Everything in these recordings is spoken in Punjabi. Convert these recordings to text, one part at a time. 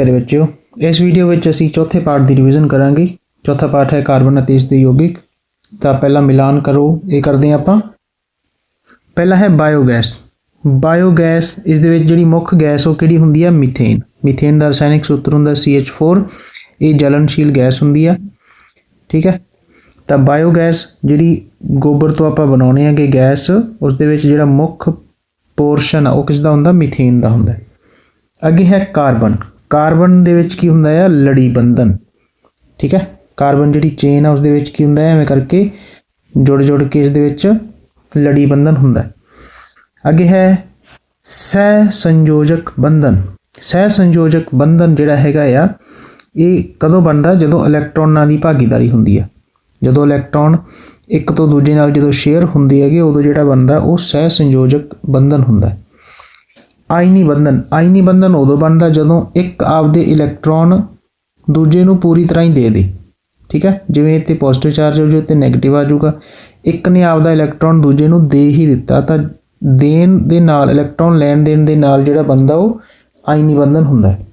ਮੇਰੇ ਬੱਚਿਓ ਇਸ ਵੀਡੀਓ ਵਿੱਚ ਅਸੀਂ ਚੌਥੇ ਪਾਠ ਦੀ ਰਿਵੀਜ਼ਨ ਕਰਾਂਗੇ। ਚੌਥਾ ਪਾਠ ਹੈ ਕਾਰਬਨ ਅਤੇ ਇਸ ਦੇ ਯੌਗਿਕ। ਤਾਂ ਪਹਿਲਾਂ ਮਿਲਾਨ ਕਰੋ, ਇਹ ਕਰਦੇ ਹਾਂ ਆਪਾਂ। ਪਹਿਲਾ ਹੈ ਬਾਇਓਗੈਸ ਬਾਇਓਗੈਸ ਇਸ ਦੇ ਵਿੱਚ ਜਿਹੜੀ ਮੁੱਖ ਗੈਸ ਉਹ ਕਿਹੜੀ ਹੁੰਦੀ ਹੈ ਮੀਥੇਨ ਮੀਥੇਨ ਦਾ ਰਸਾਇਣਿਕ ਸੂਤਰ ਹੁੰਦਾ CH4 ਇਹ ਜਲਨਸ਼ੀਲ ਗੈਸ ਹੁੰਦੀ ਆ। ਠੀਕ ਹੈ? ਤਾਂ ਬਾਇਓਗੈਸ ਜਿਹੜੀ ਗੋਬਰ ਤੋਂ ਆਪਾਂ ਬਣਾਉਣੇ ਕਿ ਗੈਸ ਉਸ ਦੇ ਵਿੱਚ ਜਿਹੜਾ ਮੁੱਖ ਪੋਰਸ਼ਨ ਆ, ਉਹ ਕਿਸ ਦਾ ਹੁੰਦਾ? ਮੀਥੇਨ ਦਾ ਹੁੰਦਾ। ਅੱਗੇ ਹੈ ਕਾਰਬਨ ਕਾਰਬਨ ਦੇ ਵਿੱਚ ਕੀ ਹੁੰਦਾ ਹੈ ਲੜੀ ਬੰਧਨ। ਠੀਕ ਹੈ? ਕਾਰਬਨ ਜਿਹੜੀ ਚੇਨ ਆ ਉਸ ਦੇ ਵਿੱਚ ਕੀ ਹੁੰਦਾ ਹੈ ਐਵੇਂ ਕਰਕੇ ਜੁੜ ਜੁੜ ਕੇ ਇਸ ਦੇ ਵਿੱਚ ਲੜੀ ਬੰਧਨ ਹੁੰਦਾ। ਅੱਗੇ ਹੈ ਸਹਿ ਸੰਯੋਜਕ ਬੰਧਨ। ਸਹਿ ਸੰਯੋਜਕ ਬੰਧਨ ਜਿਹੜਾ ਹੈਗਾ ਆ, ਇਹ ਕਦੋਂ ਬਣਦਾ? ਜਦੋਂ ਇਲੈਕਟ੍ਰੋਨਾਂ ਦੀ ਭਾਗੀਦਾਰੀ ਹੁੰਦੀ ਹੈ ਜਦੋਂ ਇਲੈਕਟ੍ਰੋਨ ਇੱਕ ਤੋਂ ਦੂਜੇ ਨਾਲ ਜਦੋਂ ਸ਼ੇਅਰ ਹੁੰਦੇ ਹੈਗੇ, ਉਦੋਂ ਜਿਹੜਾ ਬਣਦਾ, ਉਹ ਸਹਿ ਸੰਯੋਜਕ ਬੰਧਨ ਹੁੰਦਾ। ਹੈ ਆਇਨੀ ਬੰਧਨ। ਆਇਨੀ ਬੰਧਨ ਉਦੋਂ ਬਣਦਾ ਜਦੋਂ ਇੱਕ ਆਪਦੇ ਇਲੈਕਟ੍ਰੋਨ ਦੂਜੇ ਨੂੰ ਪੂਰੀ ਤਰ੍ਹਾਂ ਹੀ ਦੇ ਦੇ। ਠੀਕ ਹੈ? ਜਿਵੇਂ ਇੱਥੇ ਪੋਜ਼ਿਟਿਵ ਚਾਰਜ ਹੋ ਜਾਵੇ ਤੇ 네ਗੇਟਿਵ ਆ ਜਾਊਗਾ। ਇੱਕ ਨੇ ਆਪਦਾ ਇਲੈਕਟ੍ਰੋਨ ਦੂਜੇ ਨੂੰ ਦੇ ਹੀ ਦਿੱਤਾ, ਤਾਂ ਦੇਣ ਦੇ ਨਾਲ ਇਲੈਕਟ੍ਰੋਨ ਲੈਣ ਦੇਣ ਦੇ ਨਾਲ ਜਿਹੜਾ ਬਣਦਾ ਉਹ ਆਇਨੀ ਬੰਧਨ ਹੁੰਦਾ ਹੈ।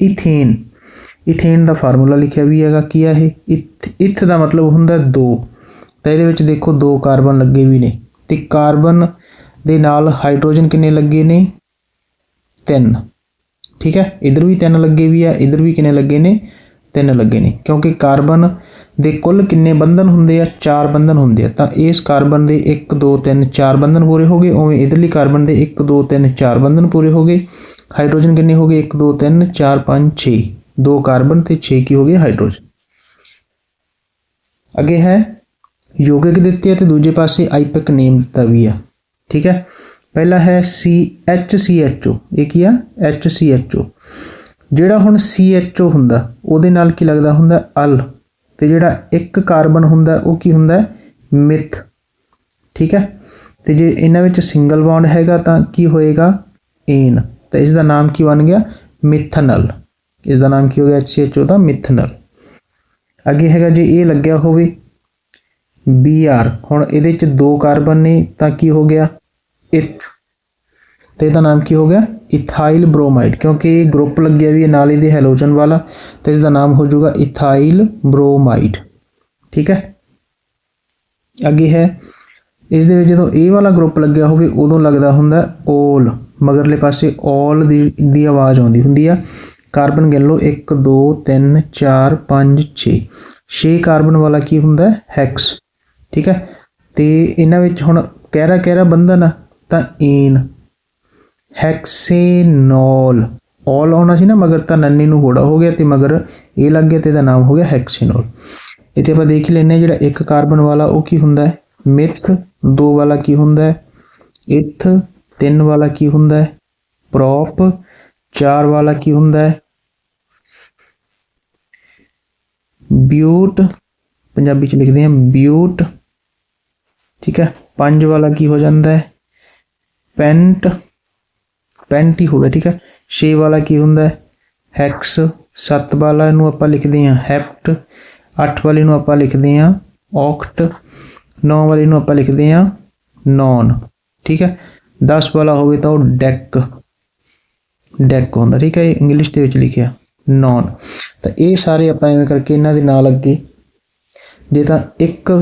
ਇਥੇਨ। ਇਥੇਨ ਦਾ ਫਾਰਮੂਲਾ ਲਿਖਿਆ ਵੀ ਹੈਗਾ, ਕੀ ਆ ਇਹ? ਇਥ ਇਥ ਦਾ ਮਤਲਬ ਹੁੰਦਾ ਦੋ। ਤਾਂ ਇਹਦੇ ਵਿੱਚ ਦੇਖੋ ਦੋ ਕਾਰਬਨ ਲੱਗੇ ਵੀ ਨੇ। ਤੇ ਕਾਰਬਨ ਦੇ ਨਾਲ ਹਾਈਡਰੋਜਨ ਕਿੰਨੇ ਲੱਗੇ ਨੇ? ਤਿੰਨ। ਠੀਕ ਹੈ? ਇਧਰ ਵੀ ਤਿੰਨ ਲੱਗੇ ਵੀ ਆ, ਇਧਰ ਵੀ ਕਿੰਨੇ ਲੱਗੇ ਨੇ? ਤਿੰਨ ਲੱਗੇ ਨੇ। ਕਿਉਂਕਿ ਕਾਰਬਨ ਦੇ ਕੁੱਲ ਕਿੰਨੇ ਬੰਧਨ ਹੁੰਦੇ ਆ? ਚਾਰ ਬੰਧਨ ਹੁੰਦੇ ਆ। ਤਾਂ ਇਸ ਕਾਰਬਨ ਦੇ 1 2 3 4 ਬੰਧਨ ਪੂਰੇ ਹੋ ਗਏ। ਉਵੇਂ ਇਧਰਲੀ ਕਾਰਬਨ ਦੇ 1 2 3 4 ਬੰਧਨ ਪੂਰੇ ਹੋ ਗਏ। ਹਾਈਡਰੋਜਨ ਕਿੰਨੇ ਹੋ ਗਏ? 1 2 3 4 5 6 ਦੋ ਕਾਰਬਨ ਤੇ 6 ਕੀ ਹੋ ਗਏ? ਹਾਈਡਰੋਜਨ। ਅੱਗੇ ਹੈ। ਯੋਗਿਕ ਦਿੱਤੇ ਆ ਤੇ ਦੂਜੇ ਪਾਸੇ ਆਈਪਿਕ ਨੇਮ ਦਿੱਤਾ ਵੀ ਆ। ਠੀਕ ਹੈ? ਪਹਿਲਾ ਹੈ ਸੀ ਐੱਚ ਸੀ ਐੱਚ ਓ ਇਹ ਕੀ ਆ? HCHO ਜਿਹੜਾ ਹੁਣ ਸੀ ਐੱਚ ਓ ਹੁੰਦਾ, ਉਹਦੇ ਨਾਲ ਕੀ ਲੱਗਦਾ ਹੁੰਦਾ? ਅਲ। ਤੇ ਜਿਹੜਾ ਇੱਕ ਕਾਰਬਨ ਹੁੰਦਾ, ਉਹ ਕੀ ਹੁੰਦਾ ਮਿਥ। ਠੀਕ ਹੈ? ਤੇ ਜੇ ਇਹਨਾਂ ਵਿੱਚ ਸਿੰਗਲ ਬੌਂਡ ਹੈਗਾ, ਤਾਂ ਕੀ ਹੋਏਗਾ? ਏਨ। ਤਾਂ ਇਸ ਦਾ ਨਾਮ ਕੀ ਬਣ ਗਿਆ? ਮਿਥਨਲ। ਇਸ ਦਾ ਨਾਮ ਕੀ ਹੋ ਗਿਆ? HCHO ਦਾ ਮਿਥਨਲ। ਅੱਗੇ ਹੈਗਾ ਜੇ ਇਹ ਲੱਗਿਆ ਹੋਵੇ Br ਹੁਣ ਇਹਦੇ ਚ ਦੋ ਕਾਰਬਨ ਨੇ, ਤਾਂ ਕੀ ਹੋ ਗਿਆ? ਇਥ ਤੇ ਇਹਦਾ ਨਾਮ ਕੀ ਹੋ ਗਿਆ? ਇਥਾਈਲ ਬ੍ਰੋਮਾਈਡ ਕਿਉਂਕਿ ਇਹ ਗਰੁੱਪ ਲੱਗਿਆ ਵੀ ਹੈ ਨਾਲ ਇਹਦੇ ਹੈਲੋਜਨ ਵਾਲਾ, ਤਾਂ ਇਸ ਦਾ ਨਾਮ ਹੋ ਜਾਊਗਾ ਇਥਾਈਲ ਬ੍ਰੋਮਾਈਡ ਠੀਕ ਹੈ? ਅੱਗੇ ਹੈ, ਇਸ ਦੇ ਵਿੱਚ ਜਦੋਂ ਇਹ ਵਾਲਾ ਗਰੁੱਪ ਲੱਗਿਆ ਹੋਵੇ, ਉਦੋਂ ਲੱਗਦਾ ਹੁੰਦਾ ਓਲ ਮਗਰਲੇ ਪਾਸੇ ਓਲ ਦੀ ਦੀ ਆਵਾਜ਼ ਆਉਂਦੀ ਹੁੰਦੀ ਆ ਕਾਰਬਨ ਗਿਣ ਲਓ 1 2 3 4 5 6 6 ਕਾਰਬਨ ਵਾਲਾ ਕੀ ਹੁੰਦਾ ਹੈਕਸ ਠੀਕ ਹੈ? ਤੇ ਇਹਨਾਂ ਵਿੱਚ ਹੁਣ ਕਹਿਰਾ ਕਹਿਰਾ ਬੰਧਨ ਆ? ਤਾਂ ਏਨ ਹੈਕਸੇਨੋਲ ਔਲ ਆਉਣਾ ਸੀ ਨਾ, ਮਗਰ ਤਾਂ ਨੰਨੇ ਨੂੰ ਹੋੜਾ ਹੋ ਗਿਆ ਤੇ ਮਗਰ ਇਹ ਲੱਗ ਗਿਆ ਤੇ ਇਹਦਾ ਨਾਮ ਹੋ ਗਿਆ ਹੈਕਸੇਨੋਲ ਇੱਥੇ ਆਪਾਂ ਦੇਖ ਲੈਨੇ ਜਿਹੜਾ ਇੱਕ ਕਾਰਬਨ ਵਾਲਾ ਉਹ ਕੀ ਹੁੰਦਾ ਹੈ? ਮਿਥ ਦੋ ਵਾਲਾ ਕੀ ਹੁੰਦਾ ਹੈ? ਇਥ ਤਿੰਨ ਵਾਲਾ ਕੀ ਹੁੰਦਾ ਹੈ? ਪ੍ਰੋਪ ਚਾਰ ਵਾਲਾ ਕੀ ਹੁੰਦਾ ਹੈ? ਬਿਊਟ ਪੰਜਾਬੀ ਚ ਲਿਖਦੇ ਹਾਂ ਬਿਊਟ ਠੀਕ ਹੈ, ਪੰਜ ਵਾਲਾ ਕੀ ਹੋ ਜਾਂਦਾ ਹੈ? ਪੈਂਟ ਪੈਂਟ ਹੀ ਹੋਵੇ ਠੀਕ ਹੈ 6 ਵਾਲਾ ਕੀ ਹੁੰਦਾ? ਹੈ ਹੈਕਸ 7 ਵਾਲਾ ਨੂੰ ਆਪਾਂ ਲਿਖਦੇ ਹਾਂ ਹੈਪਟ 8 ਵਾਲੇ ਨੂੰ ਆਪਾਂ ਲਿਖਦੇ ਹਾਂ ਔਕਟ 9 ਵਾਲੇ ਨੂੰ ਆਪਾਂ ਲਿਖਦੇ ਹਾਂ ਨੌਨ, ਠੀਕ ਹੈ 10 ਵਾਲਾ ਹੋਵੇ ਤਾਂ ਉਹ ਡੈਕ ਡੈਕ ਹੁੰਦਾ, ਠੀਕ ਹੈ ਇਹ ਇੰਗਲਿਸ਼ ਦੇ ਵਿੱਚ ਲਿਖਿਆ, ਨੌਨ। ਤਾਂ ਇਹ ਸਾਰੇ ਆਪਾਂ ਐਵੇਂ ਕਰਕੇ ਇਹਨਾਂ ਦੇ ਨਾਲ ਅੱਗੇ, ਜੇ ਤਾਂ ਇੱਕ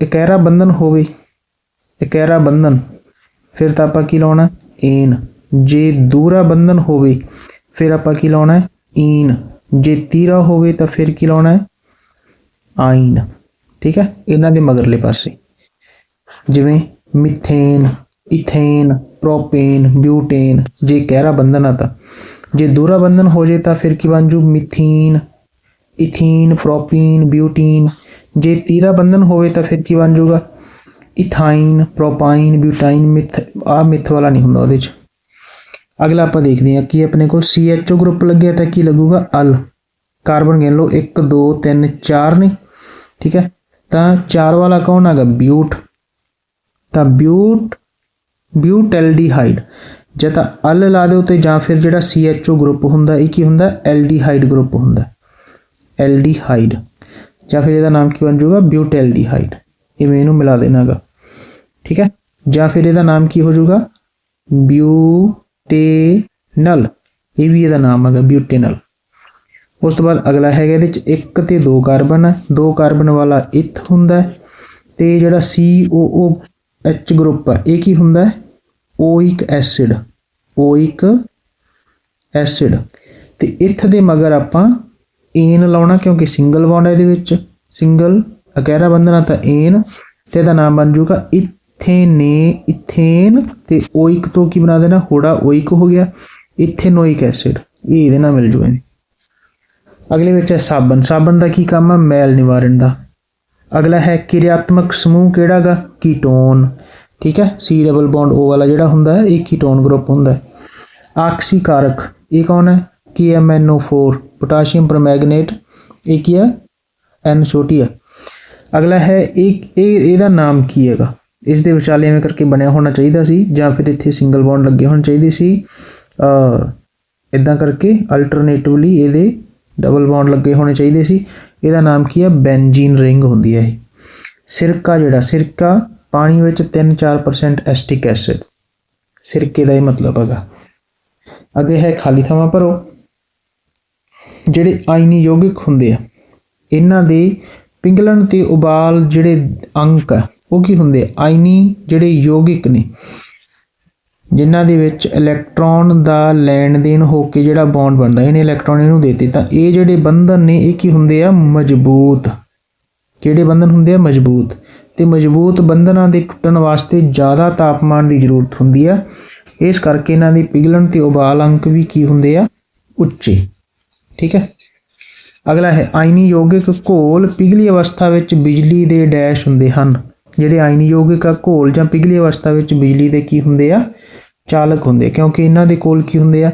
ਇਕਹਿਰਾ ਬੰਧਨ ਹੋਵੇ ਇਕਹਿਰਾ ਬੰਧਨ ਫਿਰ ਤਾਂ ਆਪਾਂ ਕੀ ਲਾਉਣਾ? ਏਨ ਜੇ ਦੂਰਾ ਬੰਧਨ ਹੋਵੇ, ਫਿਰ ਆਪਾਂ ਕੀ ਲਾਉਣਾ? ਈਨ। ਜੇ ਤੀਰਾ ਹੋਵੇ ਤਾਂ ਫਿਰ ਕੀ ਲਾਉਣਾ? ਹੈ ਆਈਨ। ਠੀਕ ਹੈ? ਇਹਨਾਂ ਦੇ ਮਗਰਲੇ ਪਾਸੇ। ਜਿਵੇਂ ਮਿਥੇਨ, ਇਥੇਨ, ਪ੍ਰੋਪੇਨ, ਬਿਊਟੇਨ, ਜੇ ਕਹਿਰਾ ਬੰਧਨ ਆ ਤਾਂ। ਜੇ ਦੂਰਾ ਬੰਧਨ ਹੋ ਜੇ ਤਾਂ ਫਿਰ ਕੀ ਬਣ ਜੂ? ਮਿਥੀਨ, ਇਥੀਨ, ਪ੍ਰੋਪੀਨ, ਬਿਊਟੀਨ। ਜੇ ਤੀਰਾ ਬੰਧਨ ਹੋਵੇ ਤਾਂ ਫਿਰ ਕੀ ਬਣ ਜੂਗਾ? ਇਥਾਈਨ, ਪ੍ਰੋਪਾਈਨ, ਬਿਊਟਾਈਨ, ਮਿਥ ਆ ਮਿਥ ਵਾਲਾ ਨਹੀਂ ਹੁੰਦਾ ਉਹਦੇ ਚ। ਅਗਲਾ ਆਪਾਂ ਦੇਖਦੇ ਹਾਂ ਕਿ ਆਪਣੇ ਕੋਲ CHO ਗਰੁੱਪ ਲੱਗਿਆ ਤਾਂ ਕੀ ਲੱਗੂਗਾ? ਅਲ। ਕਾਰਬਨ ਗਿਣ ਲਓ 1 2 3 4 ਨੇ। ਠੀਕ ਹੈ? ਤਾਂ 4 ਵਾਲਾ ਕੌਣ ਹੈਗਾ? ਬਿਊਟ। ਤਾਂ ਬਿਊਟ, ਬਿਊਟੈਲਡੀਹਾਈਡ। ਜਾਂ ਤਾਂ ਅਲ ਲਾ ਦਿਓ ਤੇ ਜਾਂ ਫਿਰ ਜਿਹੜਾ CHO ਗਰੁੱਪ ਹੁੰਦਾ, ਇਹ ਕੀ ਹੁੰਦਾ? ਐਲਡੀਹਾਈਡ ਗਰੁੱਪ ਹੁੰਦਾ। ਐਲਡੀਹਾਈਡ। ਜਾਂ ਫਿਰ ਇਹਦਾ ਨਾਮ ਕੀ ਬਣ ਜਾਊਗਾ? ਬਿਊਟੈਲਡੀਹਾਈਡ। ਇਵੇਂ ਇਹਨੂੰ ਮਿਲਾ ਦੇਣਾਗਾ ਠੀਕ ਹੈ ਜਾਂ ਫਿਰ ਇਹਦਾ ਨਾਮ ਕੀ ਹੋ ਜਾਊਗਾ ਬਿਊਟੇਨਲ ਇਹ ਵੀ ਇਹਦਾ ਨਾਮ ਹੈਗਾ ਬਿਊਟੇਨਲ ਉਸ ਤੋਂ ਬਾਅਦ ਅਗਲਾ ਹੈਗਾ ਇਹਦੇ ਚ ਇੱਕ ਤੇ ਦੋ ਕਾਰਬਨ ਹੈ ਦੋ ਕਾਰਬਨ ਵਾਲਾ ਇਥ ਹੁੰਦਾ ਹੈ ਤੇ ਜਿਹੜਾ COOH ਗਰੁੱਪ ਹੈ ਇਹ ਕੀ ਹੁੰਦਾ ਹੈ ਓਇਕ ਐਸਿਡ ਓਇਕ ਐਸਿਡ ਤੇ ਇਥ ਦੇ ਮਗਰ ਆਪਾਂ ਏਨ ਲਾਉਣਾ ਕਿਉਂਕਿ ਸਿੰਗਲ ਬੌਂਡ ਹੈ ਇਹਦੇ ਵਿੱਚ ਸਿੰਗਲ ਅਕੈਰਾ ਬੰਧਨਾ ਤਾਂ ਏਨ ਤੇ ਇਹਦਾ ਨਾਮ ਬਣ ਜਾਊਗਾ ਇਥੇਨੇ ਇਥੇਨ ਤੇ ਓਇਕ ਤੋਂ ਕੀ ਬਣਾ ਦੇਣਾ? ਹੋੜਾ ਓਇਕ ਹੋ ਗਿਆ। Ethanoic acid. ਇਹ ਇਹਦੇ ਨਾਲ ਮਿਲ ਜੂਗਾ ਅਗਲੇ ਵਿੱਚ ਹੈ ਸਾਬਣ। ਸਾਬਣ ਦਾ ਕੀ ਕੰਮ ਹੈ ਮੈਲ ਨਿਵਾਰਨ ਦਾ। ਅਗਲਾ ਹੈ ਕਿਰਿਆਤਮਕ ਸਮੂਹ ਕਿਹੜਾਗਾ ਕੀਟੋਨ। ਠੀਕ ਹੈ? ਸੀ ਡਬਲ ਬੌਂਡ ਓ ਵਾਲਾ ਜਿਹੜਾ ਹੁੰਦਾ ਹੈ, ਇਹ ਕੀਟੋਨ ਗਰੁੱਪ ਹੁੰਦਾ ਹੈ। ਆਕਸੀਕਾਰਕ, ਇਹ ਕੌਣ ਹੈ? KMNO4 potassium ਪਰਮੈਂਗਨੇਟ। ਇਹ ਕੀ ਹੈ? ਐਨ ਛੋਟੀ ਹੈ। ਅਗਲਾ ਹੈ, ਇਹ ਇਹ, ਇਹਦਾ ਨਾਮ ਕੀ ਹੈਗਾ? ਇਸ ਦੇ ਵਿਚਾਲੇ ਐਵੇਂ ਕਰਕੇ ਬਣਿਆ ਹੋਣਾ ਚਾਹੀਦਾ ਸੀ, ਜਾਂ ਫਿਰ ਇੱਥੇ ਸਿੰਗਲ ਬੌਂਡ ਲੱਗੇ ਹੋਣੇ ਚਾਹੀਦੇ ਸੀ ਅ ਇਦਾਂ ਕਰਕੇ ਅਲਟਰਨੇਟਿਵਲੀ ਇਹਦੇ ਡਬਲ ਬੌਂਡ ਲੱਗੇ ਹੋਣੇ ਚਾਹੀਦੇ ਸੀ। ਇਹਦਾ ਨਾਮ ਕੀ ਹੈ ਬੈਂਜ਼ੀਨ ਰਿੰਗ ਹੁੰਦੀ ਹੈ ਇਹ। ਸਿਰਕਾ ਜਿਹੜਾ, ਸਿਰਕਾ ਪਾਣੀ ਵਿੱਚ 3-4% ਐਸਟਿਕ ਐਸਿਡ ਸਿਰਕੇ ਦਾ ਇਹ ਮਤਲਬ ਹੈਗਾ। ਅੱਗੇ ਹੈ ਖਾਲੀ ਥਾਵਾਂ ਭਰੋ। ਜਿਹੜੇ ਆਇਨੀ ਯੋਗਿਕ ਹੁੰਦੇ ਆ, ਇਹਨਾਂ ਦੇ ਪਿੰਗਲਣ ਤੇ ਉਬਾਲ ਜਿਹੜੇ ਅੰਕ ਆ ਉਹ ਕੀ ਹੁੰਦੇ ਆ? ਆਇਨੀ ਜਿਹੜੇ ਯੋਗਿਕ ਨੇ, ਜਿਨ੍ਹਾਂ ਦੇ ਵਿੱਚ ਇਲੈਕਟ੍ਰੋਨ ਦਾ ਲੈਣ ਦੇਣ ਹੋ ਕੇ ਜਿਹੜਾ ਬੌਂਡ ਬਣਦਾ, ਇਹਨੇ ਇਲੈਕਟ੍ਰੋਨ ਇਹਨੂੰ ਦੇਤੇ। ਤਾਂ ਇਹ ਜਿਹੜੇ ਬੰਧਨ ਨੇ, ਇਹ ਕੀ ਹੁੰਦੇ ਆ? ਮਜ਼ਬੂਤ। ਕਿਹੜੇ ਬੰਧਨ ਹੁੰਦੇ ਆ? ਮਜ਼ਬੂਤ। ਤੇ ਮਜ਼ਬੂਤ ਬੰਧਨਾਂ ਦੇ ਟੁੱਟਣ ਵਾਸਤੇ ਜ਼ਿਆਦਾ ਤਾਪਮਾਨ ਦੀ ਜ਼ਰੂਰਤ ਹੁੰਦੀ ਆ। ਇਸ ਕਰਕੇ ਇਹਨਾਂ ਦੀ ਪਿਘਲਣ ਤੇ ਉਬਾਲ ਅੰਕ ਵੀ ਕੀ ਹੁੰਦੇ ਆ? ਉੱਚੇ। ਠੀਕ ਹੈ? ਅਗਲਾ ਹੈ ਆਇਨੀ ਯੋਗਿਕ ਘੋਲ ਪਿਘਲੀ ਅਵਸਥਾ ਵਿੱਚ ਬਿਜਲੀ ਦੇ ਡੈਸ਼ ਹੁੰਦੇ ਹਨ। ਜਿਹੜੇ ਆਇਨੀ ਯੋਗਿਕ ਆ ਘੋਲ ਜਾਂ ਪਿਘਲੀ ਅਵਸਥਾ ਵਿੱਚ ਬਿਜਲੀ ਦੇ ਕੀ ਹੁੰਦੇ ਆ? ਚਾਲਕ ਹੁੰਦੇ ਆ, ਕਿਉਂਕਿ ਇਹਨਾਂ ਦੇ ਕੋਲ ਕੀ ਹੁੰਦੇ ਆ?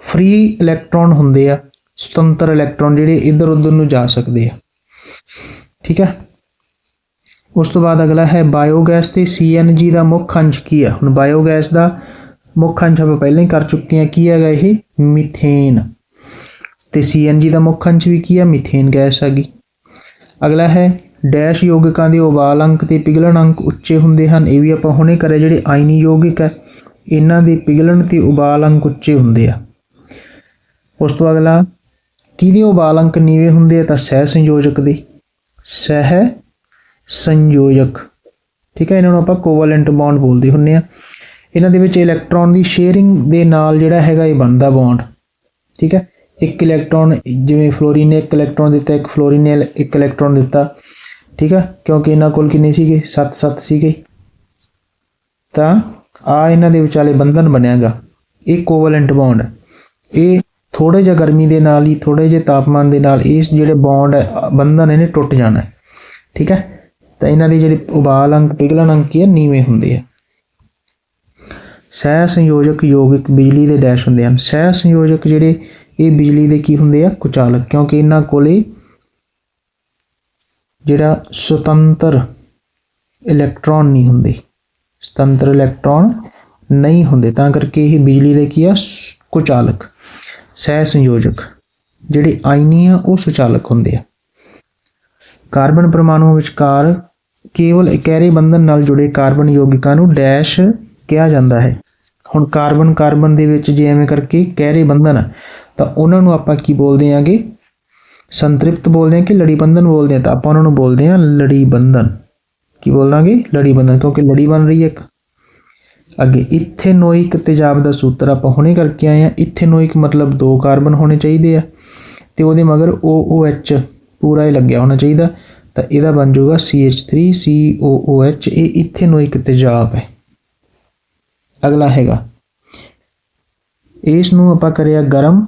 ਫ੍ਰੀ ਇਲੈਕਟ੍ਰੋਨ ਹੁੰਦੇ ਆ। ਸੁਤੰਤਰ ਇਲੈਕਟ੍ਰੋਨ ਜਿਹੜੇ ਇੱਧਰ ਉੱਧਰ ਨੂੰ ਜਾ ਸਕਦੇ ਆ। ਠੀਕ ਹੈ ਉਸ ਤੋਂ ਬਾਅਦ ਅਗਲਾ ਹੈ ਬਾਇਓਗੈਸ ਤੇ ਸੀਐਨਜੀ ਦਾ ਮੁੱਖ ਅੰਸ਼ ਕੀ ਆ? ਹੁਣ ਬਾਇਓਗੈਸ ਦਾ ਮੁੱਖ ਅੰਸ਼ ਆਪਾਂ ਪਹਿਲਾਂ ਹੀ ਕਰ ਚੁੱਕੇ ਹਾਂ ਕੀ ਹੈਗਾ ਇਹ? ਮੀਥੇਨ ਤੇ ਸੀਐਨਜੀ ਦਾ ਮੁੱਖ ਅੰਸ਼ ਵੀ ਕੀ ਆ? ਮੀਥੇਨ ਗੈਸ ਹੈਗੀ। ਅਗਲਾ ਹੈ ਡੈਸ਼ ਯੋਗਿਕਾਂ ਦੇ ਉਬਾਲ ਅੰਕ ਤੇ ਪਿਘਲਣ ਅੰਕ ਉੱਚੇ ਹੁੰਦੇ ਹਨ। ਇਹ ਵੀ ਆਪਾਂ ਹੁਣੇ ਕਰਿਆ, ਜਿਹੜੇ ਆਇਨੀ ਯੋਗਿਕ ਹੈ, ਇਹਨਾਂ ਦੇ ਪਿਘਲਣ ਤੇ ਉਬਾਲ ਅੰਕ ਉੱਚੇ ਹੁੰਦੇ ਆ। ਉਸ ਤੋਂ ਅਗਲਾ, ਕਿਹਦੇ ਉਬਾਲ ਅੰਕ ਨੀਵੇਂ ਹੁੰਦੇ ਆ? ਤਾਂ ਸਹਿ ਸੰਯੋਜਕ ਦੇ। ਸਹਿ ਸੰਯੋਜਕ। ਠੀਕ ਹੈ, ਇਹਨਾਂ ਨੂੰ ਆਪਾਂ ਕੋਵੈਲੈਂਟ ਬੌਂਡ ਬੋਲਦੇ ਹੁੰਨੇ ਆ। ਇਹਨਾਂ ਦੇ ਵਿੱਚ ਇਲੈਕਟ੍ਰੋਨ ਦੀ ਸ਼ੇਅਰਿੰਗ ਦੇ ਨਾਲ ਜਿਹੜਾ ਹੈਗਾ ਇਹ ਬਣਦਾ ਬੌਂਡ। ਠੀਕ ਹੈ, ਇੱਕ ਇਲੈਕਟ੍ਰੋਨ ਜਿਵੇਂ ਫਲੋਰੀਨ ਨੇ ਇੱਕ ਇਲੈਕਟ੍ਰੋਨ ਦਿੱਤਾ, ਇੱਕ ਫਲੋਰੀਨ ਨੇ ਇੱਕ ਇਲੈਕਟ੍ਰੋਨ ਦਿੱਤਾ। ਠੀਕ ਹੈ ਕਿਉਂਕਿ ਇਹਨਾਂ ਕੋਲ ਕਿੰਨੇ ਸੀਗੇ? 7-7 ਸੀਗੇ। ਤਾਂ ਆ ਇਹਨਾਂ ਦੇ ਵਿਚਾਲੇ ਬੰਧਨ ਬਣਿਆਗਾ। ਇਹ ਕੋਵਲੈਂਟ ਬੌਂਡ ਇਹ ਥੋੜੇ ਜਿਹਾ ਗਰਮੀ ਦੇ ਨਾਲ ਹੀ ਥੋੜੇ ਜਿਹੇ ਤਾਪਮਾਨ ਦੇ ਨਾਲ ਇਸ ਜਿਹੜੇ ਬੌਂਡ ਹੈ ਬੰਧਨ ਇਹਨੇ ਟੁੱਟ ਜਾਣਾ। ਠੀਕ ਹੈ ਤਾਂ ਇਹਨਾਂ ਦੇ ਜਿਹੜੇ ਉਬਾਲ ਅੰਕ, ਪਿਘਲਣ ਅੰਕ ਕੀ ਹੈ ਨੀਵੇਂ ਹੁੰਦੇ ਆ। ਸਹਿ ਸੰਯੋਜਕ ਯੋਗਿਕ ਬਿਜਲੀ ਦੇ ਡੈਸ਼ ਹੁੰਦੇ ਹਨ। ਸਹਿ ਸੰਯੋਜਕ ਜਿਹੜੇ ਇਹ ਬਿਜਲੀ ਦੇ ਕੀ ਹੁੰਦੇ ਆ? ਕੁਚਾਲਕ। ਕਿਉਂਕਿ ਇਹਨਾਂ ਕੋਲੇ ਜਿਹੜਾ ਸੁਤੰਤਰ ਇਲੈਕਟ੍ਰੋਨ ਨਹੀਂ ਹੁੰਦੇ ਸੁਤੰਤਰ ਇਲੈਕਟ੍ਰੋਨ ਨਹੀਂ ਹੁੰਦੇ ਤਾਂ ਕਰਕੇ ਇਹ ਬਿਜਲੀ ਦੇ ਕੀ ਆ? ਸ- ਕੁਚਾਲਕ ਸਹਿ ਸੰਯੋਜਕ ਜਿਹੜੇ ਆਇਨੀ ਆ ਉਹ ਸੁਚਾਲਕ ਹੁੰਦੇ ਆ। ਕਾਰਬਨ ਪਰਮਾਣੂ ਵਿਚਕਾਰ ਕੇਵਲ ਇਕਹਿਰੇ ਬੰਧਨ ਨਾਲ ਜੁੜੇ ਕਾਰਬਨ ਯੌਗਿਕਾਂ ਨੂੰ ਡੈਸ਼ ਕਿਹਾ ਜਾਂਦਾ ਹੈ। ਹੁਣ ਕਾਰਬਨ ਕਾਰਬਨ ਦੇ ਵਿੱਚ ਜੇ ਐਵੇਂ ਕਰਕੇ ਕਹਿਰੇ ਬੰਧਨ ਆ, ਤਾਂ ਉਹਨਾਂ ਨੂੰ ਆਪਾਂ ਕੀ ਬੋਲਦੇ ਆਂਗੇ? ਸੰਤ੍ਰਿਪਤ ਬੋਲਦੇ ਆ ਕਿ ਲੜੀ ਬੰਧਨ ਬੋਲਦੇ ਆ ਤਾਂ ਆਪਾਂ ਉਹਨਾਂ ਨੂੰ ਬੋਲਦੇ ਆ ਲੜੀ ਬੰਧਨ। ਕੀ ਬੋਲਾਂਗੇ? ਲੜੀ ਬੰਧਨ, ਕਿਉਂਕਿ ਲੜੀ ਬਣ ਰਹੀ ਹੈ ਇੱਕ। ਅੱਗੇ ਇਥੇਨੋਇਕ ਤੇਜ਼ਾਬ ਦਾ ਸੂਤਰ ਆਪਾਂ ਹੁਣੇ ਕਰਕੇ ਆਏ ਆ ਇਥੇਨੋਇਕ ਮਤਲਬ ਦੋ ਕਾਰਬਨ ਹੋਣੇ ਚਾਹੀਦੇ ਆ। ਤੇ ਉਹਦੇ ਮਗਰ OOH ਪੂਰਾ ਹੀ ਲੱਗਿਆ ਹੋਣਾ ਚਾਹੀਦਾ। ਤਾਂ ਇਹਦਾ ਬਣ ਜਾਊਗਾ CH3COOH ਇਹ ਇਥੇਨੋਇਕ ਤੇਜ਼ਾਬ ਹੈ। ਅਗਲਾ ਹੈਗਾ। ਇਸ ਨੂੰ ਆਪਾਂ ਕਰਿਆ ਗਰਮ।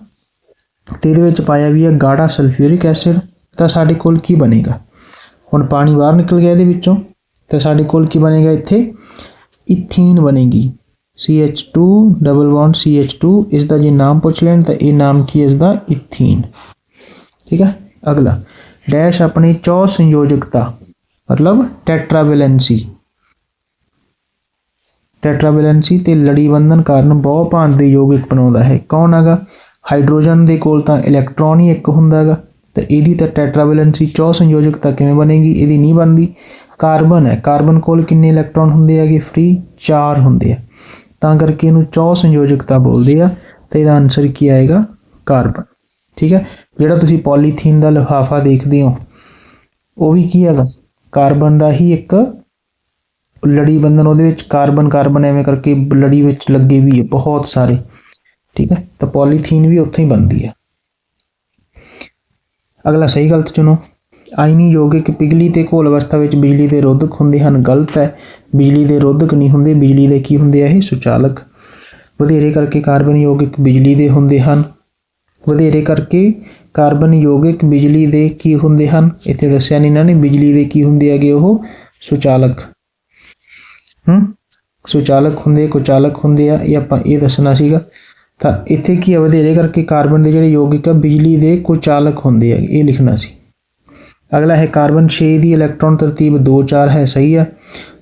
ਤੇ ਇਹਦੇ ਵਿੱਚ ਪਾਇਆ ਵੀ ਹੈ ਗਾੜਾ ਸਲਫਿਊਰਿਕ ਐਸਿਡ, ਤਾਂ ਸਾਡੇ ਕੋਲ ਕੀ ਬਣੇਗਾ? ਹੁਣ ਪਾਣੀ ਬਾਹਰ ਨਿਕਲ ਗਿਆ ਇਹਦੇ ਵਿੱਚੋਂ, ਤਾਂ ਸਾਡੇ ਕੋਲ ਕੀ ਬਣੇਗਾ ਇੱਥੇ? ਇਥੀਨ ਬਣੇਗੀ। CH2 ਡਬਲ ਬੌਂਡ CH2 ਇਸ ਦਾ ਜੇ ਨਾਮ ਪੁੱਛ ਲੈਣ, ਤਾਂ ਇਹ ਨਾਮ ਕੀ ਹੈ ਇਸ ਦਾ ਇਥੀਨ ਠੀਕ ਹੈ? ਅਗਲਾ, ਡੈਸ਼ ਆਪਣੀ ਚੌ ਸੰਯੋਜਕਤਾ, ਮਤਲਬ ਟੈਟਰਾਵੈਲੈਂਸੀ। ਟੈਟਰਾਵੈਲੈਂਸੀ ਤੇ ਲੜੀ ਬੰਧਨ ਕਾਰਨ ਬਹੁ ਭਾਂਤ ਦੇ ਯੋਗਿਕ ਬਣਾਉਂਦਾ ਹੈ। ਕੌਣ ਹੈਗਾ? ਹਾਈਡਰੋਜਨ ਦੇ ਕੋਲ ਤਾਂ ਇਲੈਕਟ੍ਰੋਨ ਹੀ ਇੱਕ ਹੁੰਦਾ ਹੈਗਾ, ਤੇ ਇਹਦੀ ਤਾਂ ਟੈਟਰਾਵੈਲੈਂਸੀ ਚੌ ਸੰਯੋਜਕਤਾ ਕਿਵੇਂ ਬਣੇਗੀ? ਇਹਦੀ ਨਹੀਂ ਬਣਦੀ। ਕਾਰਬਨ ਹੈ। ਕਾਰਬਨ ਕੋਲ ਕਿੰਨੇ ਇਲੈਕਟ੍ਰੋਨ ਹੁੰਦੇ ਹੈਗੇ? ਫ੍ਰੀ 4 ਹੁੰਦੇ ਆ। ਤਾਂ ਕਰਕੇ ਇਹਨੂੰ ਚੌ ਸੰਯੋਜਕਤਾ ਬੋਲਦੇ ਆ, ਤੇ ਇਹਦਾ ਆਨਸਰ ਕੀ ਆਏਗਾ? ਕਾਰਬਨ। ਠੀਕ ਹੈ? ਜਿਹੜਾ ਤੁਸੀਂ ਪੋਲੀਥੀਨ ਦਾ ਲਿਫਾਫਾ ਦੇਖਦੇ ਹੋ, ਉਹ ਵੀ ਕੀ ਹੈਗਾ? ਕਾਰਬਨ ਦਾ ਹੀ ਇੱਕ ਲੜੀ ਬੰਧਨ ਉਹਦੇ ਵਿੱਚ ਕਾਰਬਨ ਕਾਰਬਨ ਐਵੇਂ ਕਰਕੇ ਲੜੀ ਵਿੱਚ ਲੱਗੇ ਵੀ ਹੈ ਬਹੁਤ ਸਾਰੇ। ਠੀਕ ਹੈ? ਤਾਂ ਪੋਲੀਥੀਨ ਵੀ ਉੱਥੋਂ ਹੀ ਬਣਦੀ ਹੈ। ਅਗਲਾ ਸਹੀ ਗਲਤ ਚੁਣੋ। ਆਇਨੀ ਯੋਗਿਕ ਪਿਘਲੀ ਤੇ ਘੋਲ ਅਵਸਥਾ ਵਿੱਚ ਬਿਜਲੀ ਦੇ ਰੋਧਕ ਹੁੰਦੇ ਹਨ। ਗਲਤ ਹੈ। ਬਿਜਲੀ ਦੇ ਰੋਧਕ ਨਹੀਂ ਹੁੰਦੇ। ਬਿਜਲੀ ਦੇ ਕੀ ਹੁੰਦੇ ਆ ਇਹ? ਸੁਚਾਲਕ। ਵਧੇਰੇ ਕਰਕੇ ਕਾਰਬਨ ਯੋਗਿਕ ਬਿਜਲੀ ਦੇ ਹੁੰਦੇ ਹਨ। ਵਧੇਰੇ ਕਰਕੇ ਕਾਰਬਨ ਯੋਗਿਕ ਬਿਜਲੀ ਦੇ ਕੀ ਹੁੰਦੇ ਹਨ? ਇੱਥੇ ਦੱਸਿਆ ਨਹੀਂ ਇਹਨਾਂ ਨੇ। ਬਿਜਲੀ ਦੇ ਕੀ ਹੁੰਦੇ ਹੈਗੇ ਉਹ? ਸੁਚਾਲਕ। ਹੂੰ? ਸੁਚਾਲਕ ਹੁੰਦੇ ਕੁਚਾਲਕ ਹੁੰਦੇ ਆ। ਇਹ ਆਪਾਂ ਇਹ ਦੱਸਣਾ ਸੀਗਾ। ਤਾਂ ਇੱਥੇ ਕੀ ਹੈ ਵਧੇਰੇ ਕਰਕੇ ਕਾਰਬਨ ਦੇ ਜਿਹੜੇ ਯੋਗਿਕ ਆ, ਬਿਜਲੀ ਦੇ ਕੁਚਾਲਕ ਹੁੰਦੇ ਆ, ਇਹ ਲਿਖਣਾ ਸੀ। ਅਗਲਾ ਹੈ ਕਾਰਬਨ 6 ਦੀ ਇਲੈਕਟ੍ਰੋਨ ਤਰਤੀਬ 2 4 ਹੈ, ਸਹੀ ਆ।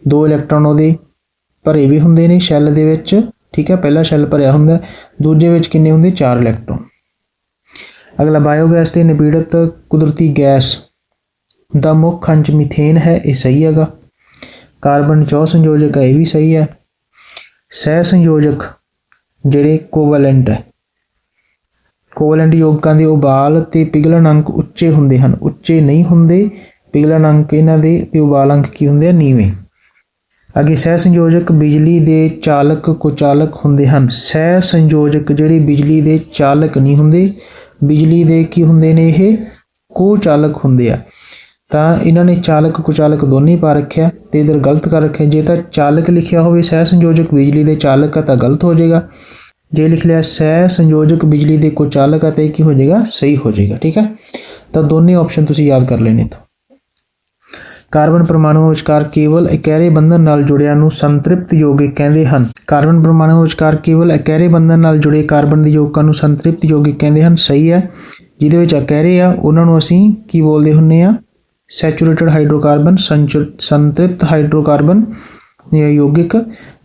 ਦੋ ਇਲੈਕਟ੍ਰੋਨ ਉਹਦੇ ਭਰੇ ਵੀ ਹੁੰਦੇ ਨੇ ਸ਼ੈੱਲ ਦੇ ਵਿੱਚ, ਠੀਕ ਹੈ ਪਹਿਲਾ ਸ਼ੈੱਲ ਭਰਿਆ ਹੁੰਦਾ, ਦੂਜੇ ਵਿੱਚ ਕਿੰਨੇ ਹੁੰਦੇ? 4 ਇਲੈਕਟ੍ਰੋਨ। ਅਗਲਾ, ਬਾਇਓਗੈਸ ਤੇ ਨਿਬੀੜਤ ਕੁਦਰਤੀ ਗੈਸ ਦਾ ਮੁੱਖ ਅੰਸ਼ ਮੀਥੇਨ ਹੈ, ਇਹ ਸਹੀ ਹੈਗਾ। ਕਾਰਬਨ ਚੌ ਸੰਯੋਜਕ ਹੈ, ਇਹ ਵੀ ਸਹੀ ਹੈ। ਸਹਿ ਸੰਯੋਜਕ ਜਿਹੜੇ ਕੋਵੈਲੈਂਟ ਹੈ। ਕੋਵੈਲੈਂਟ ਯੋਗਕਾਂ ਦੇ ਉਬਾਲ ਤੇ ਪਿਘਲਣ ਅੰਕ ਉੱਚੇ ਹੁੰਦੇ ਹਨ। ਉੱਚੇ ਨਹੀਂ ਹੁੰਦੇ, ਪਿਘਲਣ ਅੰਕ ਇਹਨਾਂ ਦੇ ਤੇ ਉਬਾਲ ਅੰਕ ਕੀ ਹੁੰਦੇ ਆ? ਨੀਵੇਂ। ਅੱਗੇ ਸਹਿ ਸੰਯੋਜਕ ਬਿਜਲੀ ਦੇ ਚਾਲਕ, ਕੁਚਾਲਕ ਹੁੰਦੇ ਹਨ। ਸਹਿ ਸੰਯੋਜਕ ਜਿਹੜੇ ਬਿਜਲੀ ਦੇ ਚਾਲਕ ਨਹੀਂ ਹੁੰਦੇ, ਬਿਜਲੀ ਦੇ ਕੀ ਹੁੰਦੇ ਨੇ ਇਹ? ਕੁਚਾਲਕ ਹੁੰਦੇ ਆ। ਤਾਂ ਇਹਨਾਂ ਨੇ ਚਾਲਕ, ਕੁਚਾਲਕ ਦੋਨੇ ਹੀ ਪਾ ਰੱਖਿਆ ਤੇ ਇਧਰ ਗਲਤ ਕਰ ਰੱਖਿਆ। ਜੇ ਤਾਂ ਚਾਲਕ ਲਿਖਿਆ ਹੋਵੇ, ਸਹਿ ਸੰਯੋਜਕ ਬਿਜਲੀ ਦੇ ਚਾਲਕ ਆ ਤਾਂ ਗਲਤ ਹੋ ਜਾਏਗਾ। ਜੇ ਲਿਖ ਲਿਆ ਸਹਿ ਸੰਯੋਜਕ ਬਿਜਲੀ ਦੇ ਕੁਚਾਲਕ ਆ ਤਾਂ ਇਹ ਕੀ ਹੋ ਜਾਏਗਾ? ਸਹੀ ਹੋ ਜਾਏਗਾ, ਠੀਕ ਹੈ ਤਾਂ ਦੋਨੇ ਆਪਸ਼ਨ ਤੁਸੀਂ ਯਾਦ ਕਰ ਲੈਣੇ ਤੋਂ ਕਾਰਬਨ ਪਰਮਾਣੂ ਵਿਚਕਾਰ ਕੇਵਲ ਇਕਹਿਰੇ ਬੰਧਨ ਨਾਲ ਜੁੜਿਆਂ ਨੂੰ ਸੰਤ੍ਰਿਪਤ ਯੋਗਿਕ ਕਹਿੰਦੇ ਹਨ। ਕਾਰਬਨ ਪਰਮਾਣੂ ਵਿਚਕਾਰ ਕੇਵਲ ਇਕਹਿਰੇ ਬੰਧਨ ਨਾਲ ਜੁੜੇ ਕਾਰਬਨ ਦੇ ਯੋਗਕਾਂ ਨੂੰ ਸੰਤ੍ਰਿਪਤ ਯੋਗਿਕ ਕਹਿੰਦੇ ਹਨ। ਸਹੀ ਹੈ। ਜਿਹਦੇ ਵਿੱਚ ਇਕਹਿਰੇ ਆ, ਉਹਨਾਂ ਨੂੰ ਅਸੀਂ ਕੀ ਬੋਲਦੇ ਹੁੰਨੇ ਆ? ਸੈਚੂਰੇਟਡ ਹਾਈਡਰੋਕਾਰਬਨ ਸੰਚੁ- ਸੰਤ੍ਰਿਪਤ ਹਾਈਡਰੋਕਾਰਬਨ ਯੋਗਿਕ,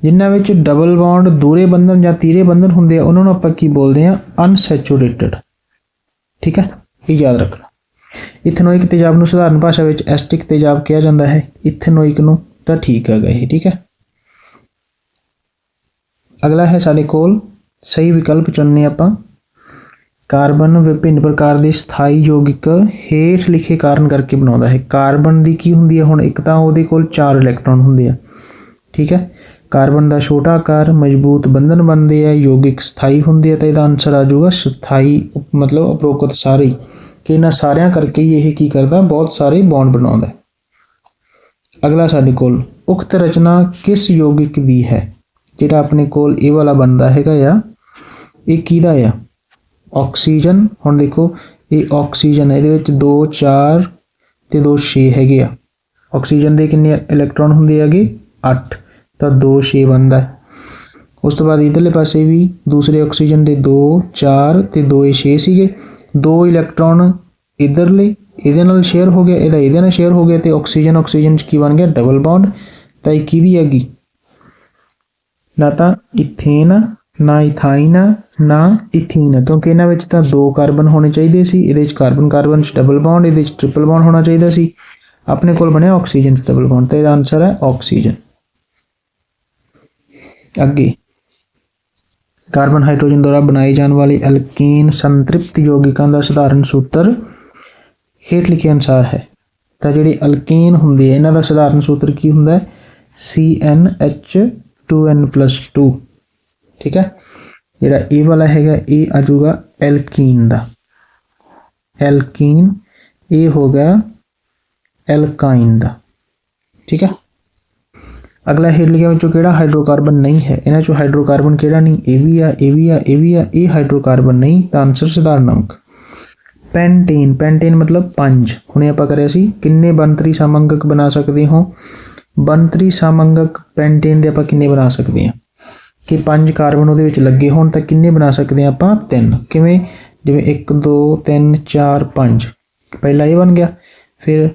ਜਿਨ੍ਹਾਂ ਵਿੱਚ ਡਬਲ ਬੌਂਡ, ਦੂਰੇ ਬੰਧਨ ਜਾਂ ਤੀਰੇ ਬੰਧਨ ਹੁੰਦੇ ਆ, ਉਹਨਾਂ ਨੂੰ ਆਪਾਂ ਕੀ ਬੋਲਦੇ ਆ? ਅਨਸੈਚੂਰੇਟਡ। ਠੀਕ ਹੈ ਇਹ ਯਾਦ ਰੱਖਣਾ। ਇਥਨੋਇਕ ਤੇਜ਼ਾਬ ਨੂੰ ਸਧਾਰਨ ਭਾਸ਼ਾ ਵਿੱਚ ਐਸਟਿਕ ਤੇਜ਼ਾਬ ਕਿਹਾ ਜਾਂਦਾ ਹੈ। ਇਥਨੋਇਕ ਨੂੰ ਤਾਂ ਠੀਕ ਹੈਗਾ ਇਹ, ਠੀਕ ਹੈ? ਅਗਲਾ ਹੈ ਸਾਡੇ ਕੋਲ। ਸਹੀ ਵਿਕਲਪ ਚੁਣਨੇ ਆਪਾਂ। ਕਾਰਬਨ ਵਿਭਿੰਨ ਪ੍ਰਕਾਰ ਦੇ ਸਥਾਈ ਯੌਗਿਕ ਹੇਠ ਲਿਖੇ ਕਾਰਨ ਕਰਕੇ ਬਣਾਉਂਦਾ ਹੈ। ਕਾਰਬਨ ਦੀ ਕੀ ਹੁੰਦੀ ਹੈ? ਹੁਣ ਇੱਕ ਤਾਂ ਉਹਦੇ ਕੋਲ 4 ਇਲੈਕਟ੍ਰੋਨ ਹੁੰਦੇ ਆ। ਠੀਕ ਹੈ? ਕਾਰਬਨ ਦਾ ਛੋਟਾ ਆਕਾਰ, ਮਜ਼ਬੂਤ ਬੰਧਨ ਬਣਦੇ ਆ, ਯੌਗਿਕ ਸਥਾਈ ਹੁੰਦੇ ਆ ਤਾਂ ਇਹਦਾ ਆਨਸਰ ਆ ਜਾਊਗਾ ਸਥਾਈ, ਮਤਲਬ ਉਪਰੋਕਤ ਸਾਰੇ। ਕਿ ਇਹਨਾਂ ਸਾਰਿਆਂ ਕਰਕੇ ਹੀ ਇਹ ਕੀ ਕਰਦਾ? ਬਹੁਤ ਸਾਰੇ ਬੌਂਡ ਬਣਾਉਂਦਾ ਅਗਲਾ ਸਾਡੇ ਕੋਲ, ਉਕਤ ਰਚਨਾ ਕਿਸ ਯੌਗਿਕ ਦੀ ਹੈ? ਜਿਹੜਾ ਆਪਣੇ ਕੋਲ ਇਹ ਵਾਲਾ ਬਣਦਾ ਹੈਗਾ ਆ, ਇਹ ਕਿਹਦਾ ਆ? ਆਕਸੀਜਨ ਹੁਣ ਦੇਖੋ ਇਹ ਆਕਸੀਜਨ ਹੈ ਇਹਦੇ ਵਿੱਚ 2 4 ਤੇ 2 6 ਹੈਗੇ ਆ। ਆਕਸੀਜਨ ਦੇ ਕਿੰਨੇ ਇਲੈਕਟ੍ਰੋਨ ਹੁੰਦੇ ਹੈਗੇ? 8 ਤਾਂ 2 6 ਬਣਦਾ ਉਸ ਤੋਂ ਬਾਅਦ ਇਧਰਲੇ ਪਾਸੇ ਵੀ ਦੂਸਰੇ ਆਕਸੀਜਨ ਦੇ 2 4 ਤੇ 2 ਇਹ 6 ਸੀਗੇ। ਦੋ ਇਲੈਕਟ੍ਰੋਨ ਇਧਰਲੇ ਇਹਦੇ ਨਾਲ ਸ਼ੇਅਰ ਹੋ ਗਿਆ ਇਹਦਾ ਇਹਦੇ ਨਾਲ ਸ਼ੇਅਰ ਹੋ ਗਿਆ ਤੇ ਆਕਸੀਜਨ ਆਕਸੀਜਨ ਚ ਕੀ ਬਣ ਗਿਆ? Double bond. ਤਾਂ ਇਹ ਕਿਹਦੀ ਹੈਗੀ? ਨਾ ਤਾਂ ਇਥੇਨ ਆ, ਨਾ ਇਥਾਈਨ ਆ, ਨਾ ਇਥੀਨ ਆ, ਕਿਉਂਕਿ ਇਹਨਾਂ ਵਿੱਚ ਤਾਂ ਦੋ ਕਾਰਬਨ ਹੋਣੇ ਚਾਹੀਦੇ ਸੀ ਇਹਦੇ ਵਿੱਚ ਕਾਰਬਨ ਕਾਰਬਨ ਚ ਡਬਲ ਬੌਂਡ ਇਹਦੇ ਵਿੱਚ ਟ੍ਰਿਪਲ ਬੌਂਡ ਹੋਣਾ ਚਾਹੀਦਾ ਸੀ। ਆਪਣੇ ਕੋਲ ਬਣਿਆ ਆਕਸੀਜਨ ਚ ਡਬਲ ਬੌਂਡ ਤਾਂ ਇਹਦਾ ਆਨਸਰ ਹੈ ਆਕਸੀਜਨ ਅੱਗੇ। ਕਾਰਬਨ ਹਾਈਡਰੋਜਨ ਦੁਆਰਾ ਬਣਾਏ ਜਾਣ ਵਾਲੇ ਐਲਕੇਨ ਸੰਤ੍ਰਿਪਤ ਯੌਗਿਕਾਂ ਦਾ ਸਧਾਰਨ ਸੂਤਰ ਹੇਠ ਲਿਖੇ ਅਨੁਸਾਰ ਹੈ। ਤਾਂ ਜਿਹੜੇ ਅਲਕੇਨ ਹੁੰਦੇ ਆ ਇਹਨਾਂ ਦਾ ਸਧਾਰਨ ਸੂਤਰ ਕੀ ਹੁੰਦਾ ਹੈ? CnH2n+2 ਠੀਕ ਹੈ? ਜਿਹੜਾ ਇਹ ਵਾਲਾ ਹੈਗਾ ਇਹ ਆ ਜਾਊਗਾ ਐਲਕੀਨ ਦਾ। ਐਲਕੀਨ ਇਹ ਹੋ ਗਿਆ ਐਲਕਾਈਨ ਦਾ। ਠੀਕ ਹੈ? ਅਗਲਾ ਹੇਠ ਲਿਖਿਆ ਵਿੱਚੋਂ ਕਿਹੜਾ ਹਾਈਡਰੋਕਾਰਬਨ ਨਹੀਂ ਹੈ? ਇਹਨਾਂ ਚੋਂ ਹਾਈਡਰੋਕਾਰਬਨ ਕਿਹੜਾ ਨਹੀਂ? ਇਹ ਵੀ ਆ ਇਹ ਵੀ ਆ ਇਹ ਵੀ ਆ ਇਹ ਹਾਈਡਰੋਕਾਰਬਨ ਨਹੀਂ। ਤਾਂ ਆਨਸਰ ਸਧਾਰਨ ਅੰਕ ਪੈਂਟੇਨ ਪੈਂਟੇਨ ਮਤਲਬ ਪੰਜ। ਹੁਣੇ ਆਪਾਂ ਕਰਿਆ ਸੀ, ਕਿੰਨੇ ਬੰਤਰੀ ਸਮੰਗਕ ਬਣਾ ਸਕਦੇ ਹੋ? ਬੰਤਰੀ ਸਮੰਗਕ ਪੈਂਟੇਨ ਦੇ ਆਪਾਂ ਕਿੰਨੇ ਬਣਾ ਸਕਦੇ ਹਾਂ? ਕਿ ਪੰਜ ਕਾਰਬਨ ਉਹਦੇ ਵਿੱਚ ਲੱਗੇ ਹੋਣ ਤਾਂ ਕਿੰਨੇ ਬਣਾ ਸਕਦੇ ਹਾਂ ਆਪਾਂ? ਤਿੰਨ। ਕਿਵੇਂ? ਜਿਵੇਂ 1 2 3 4 5 ਪਹਿਲਾ ਇਹ ਬਣ ਗਿਆ। ਫਿਰ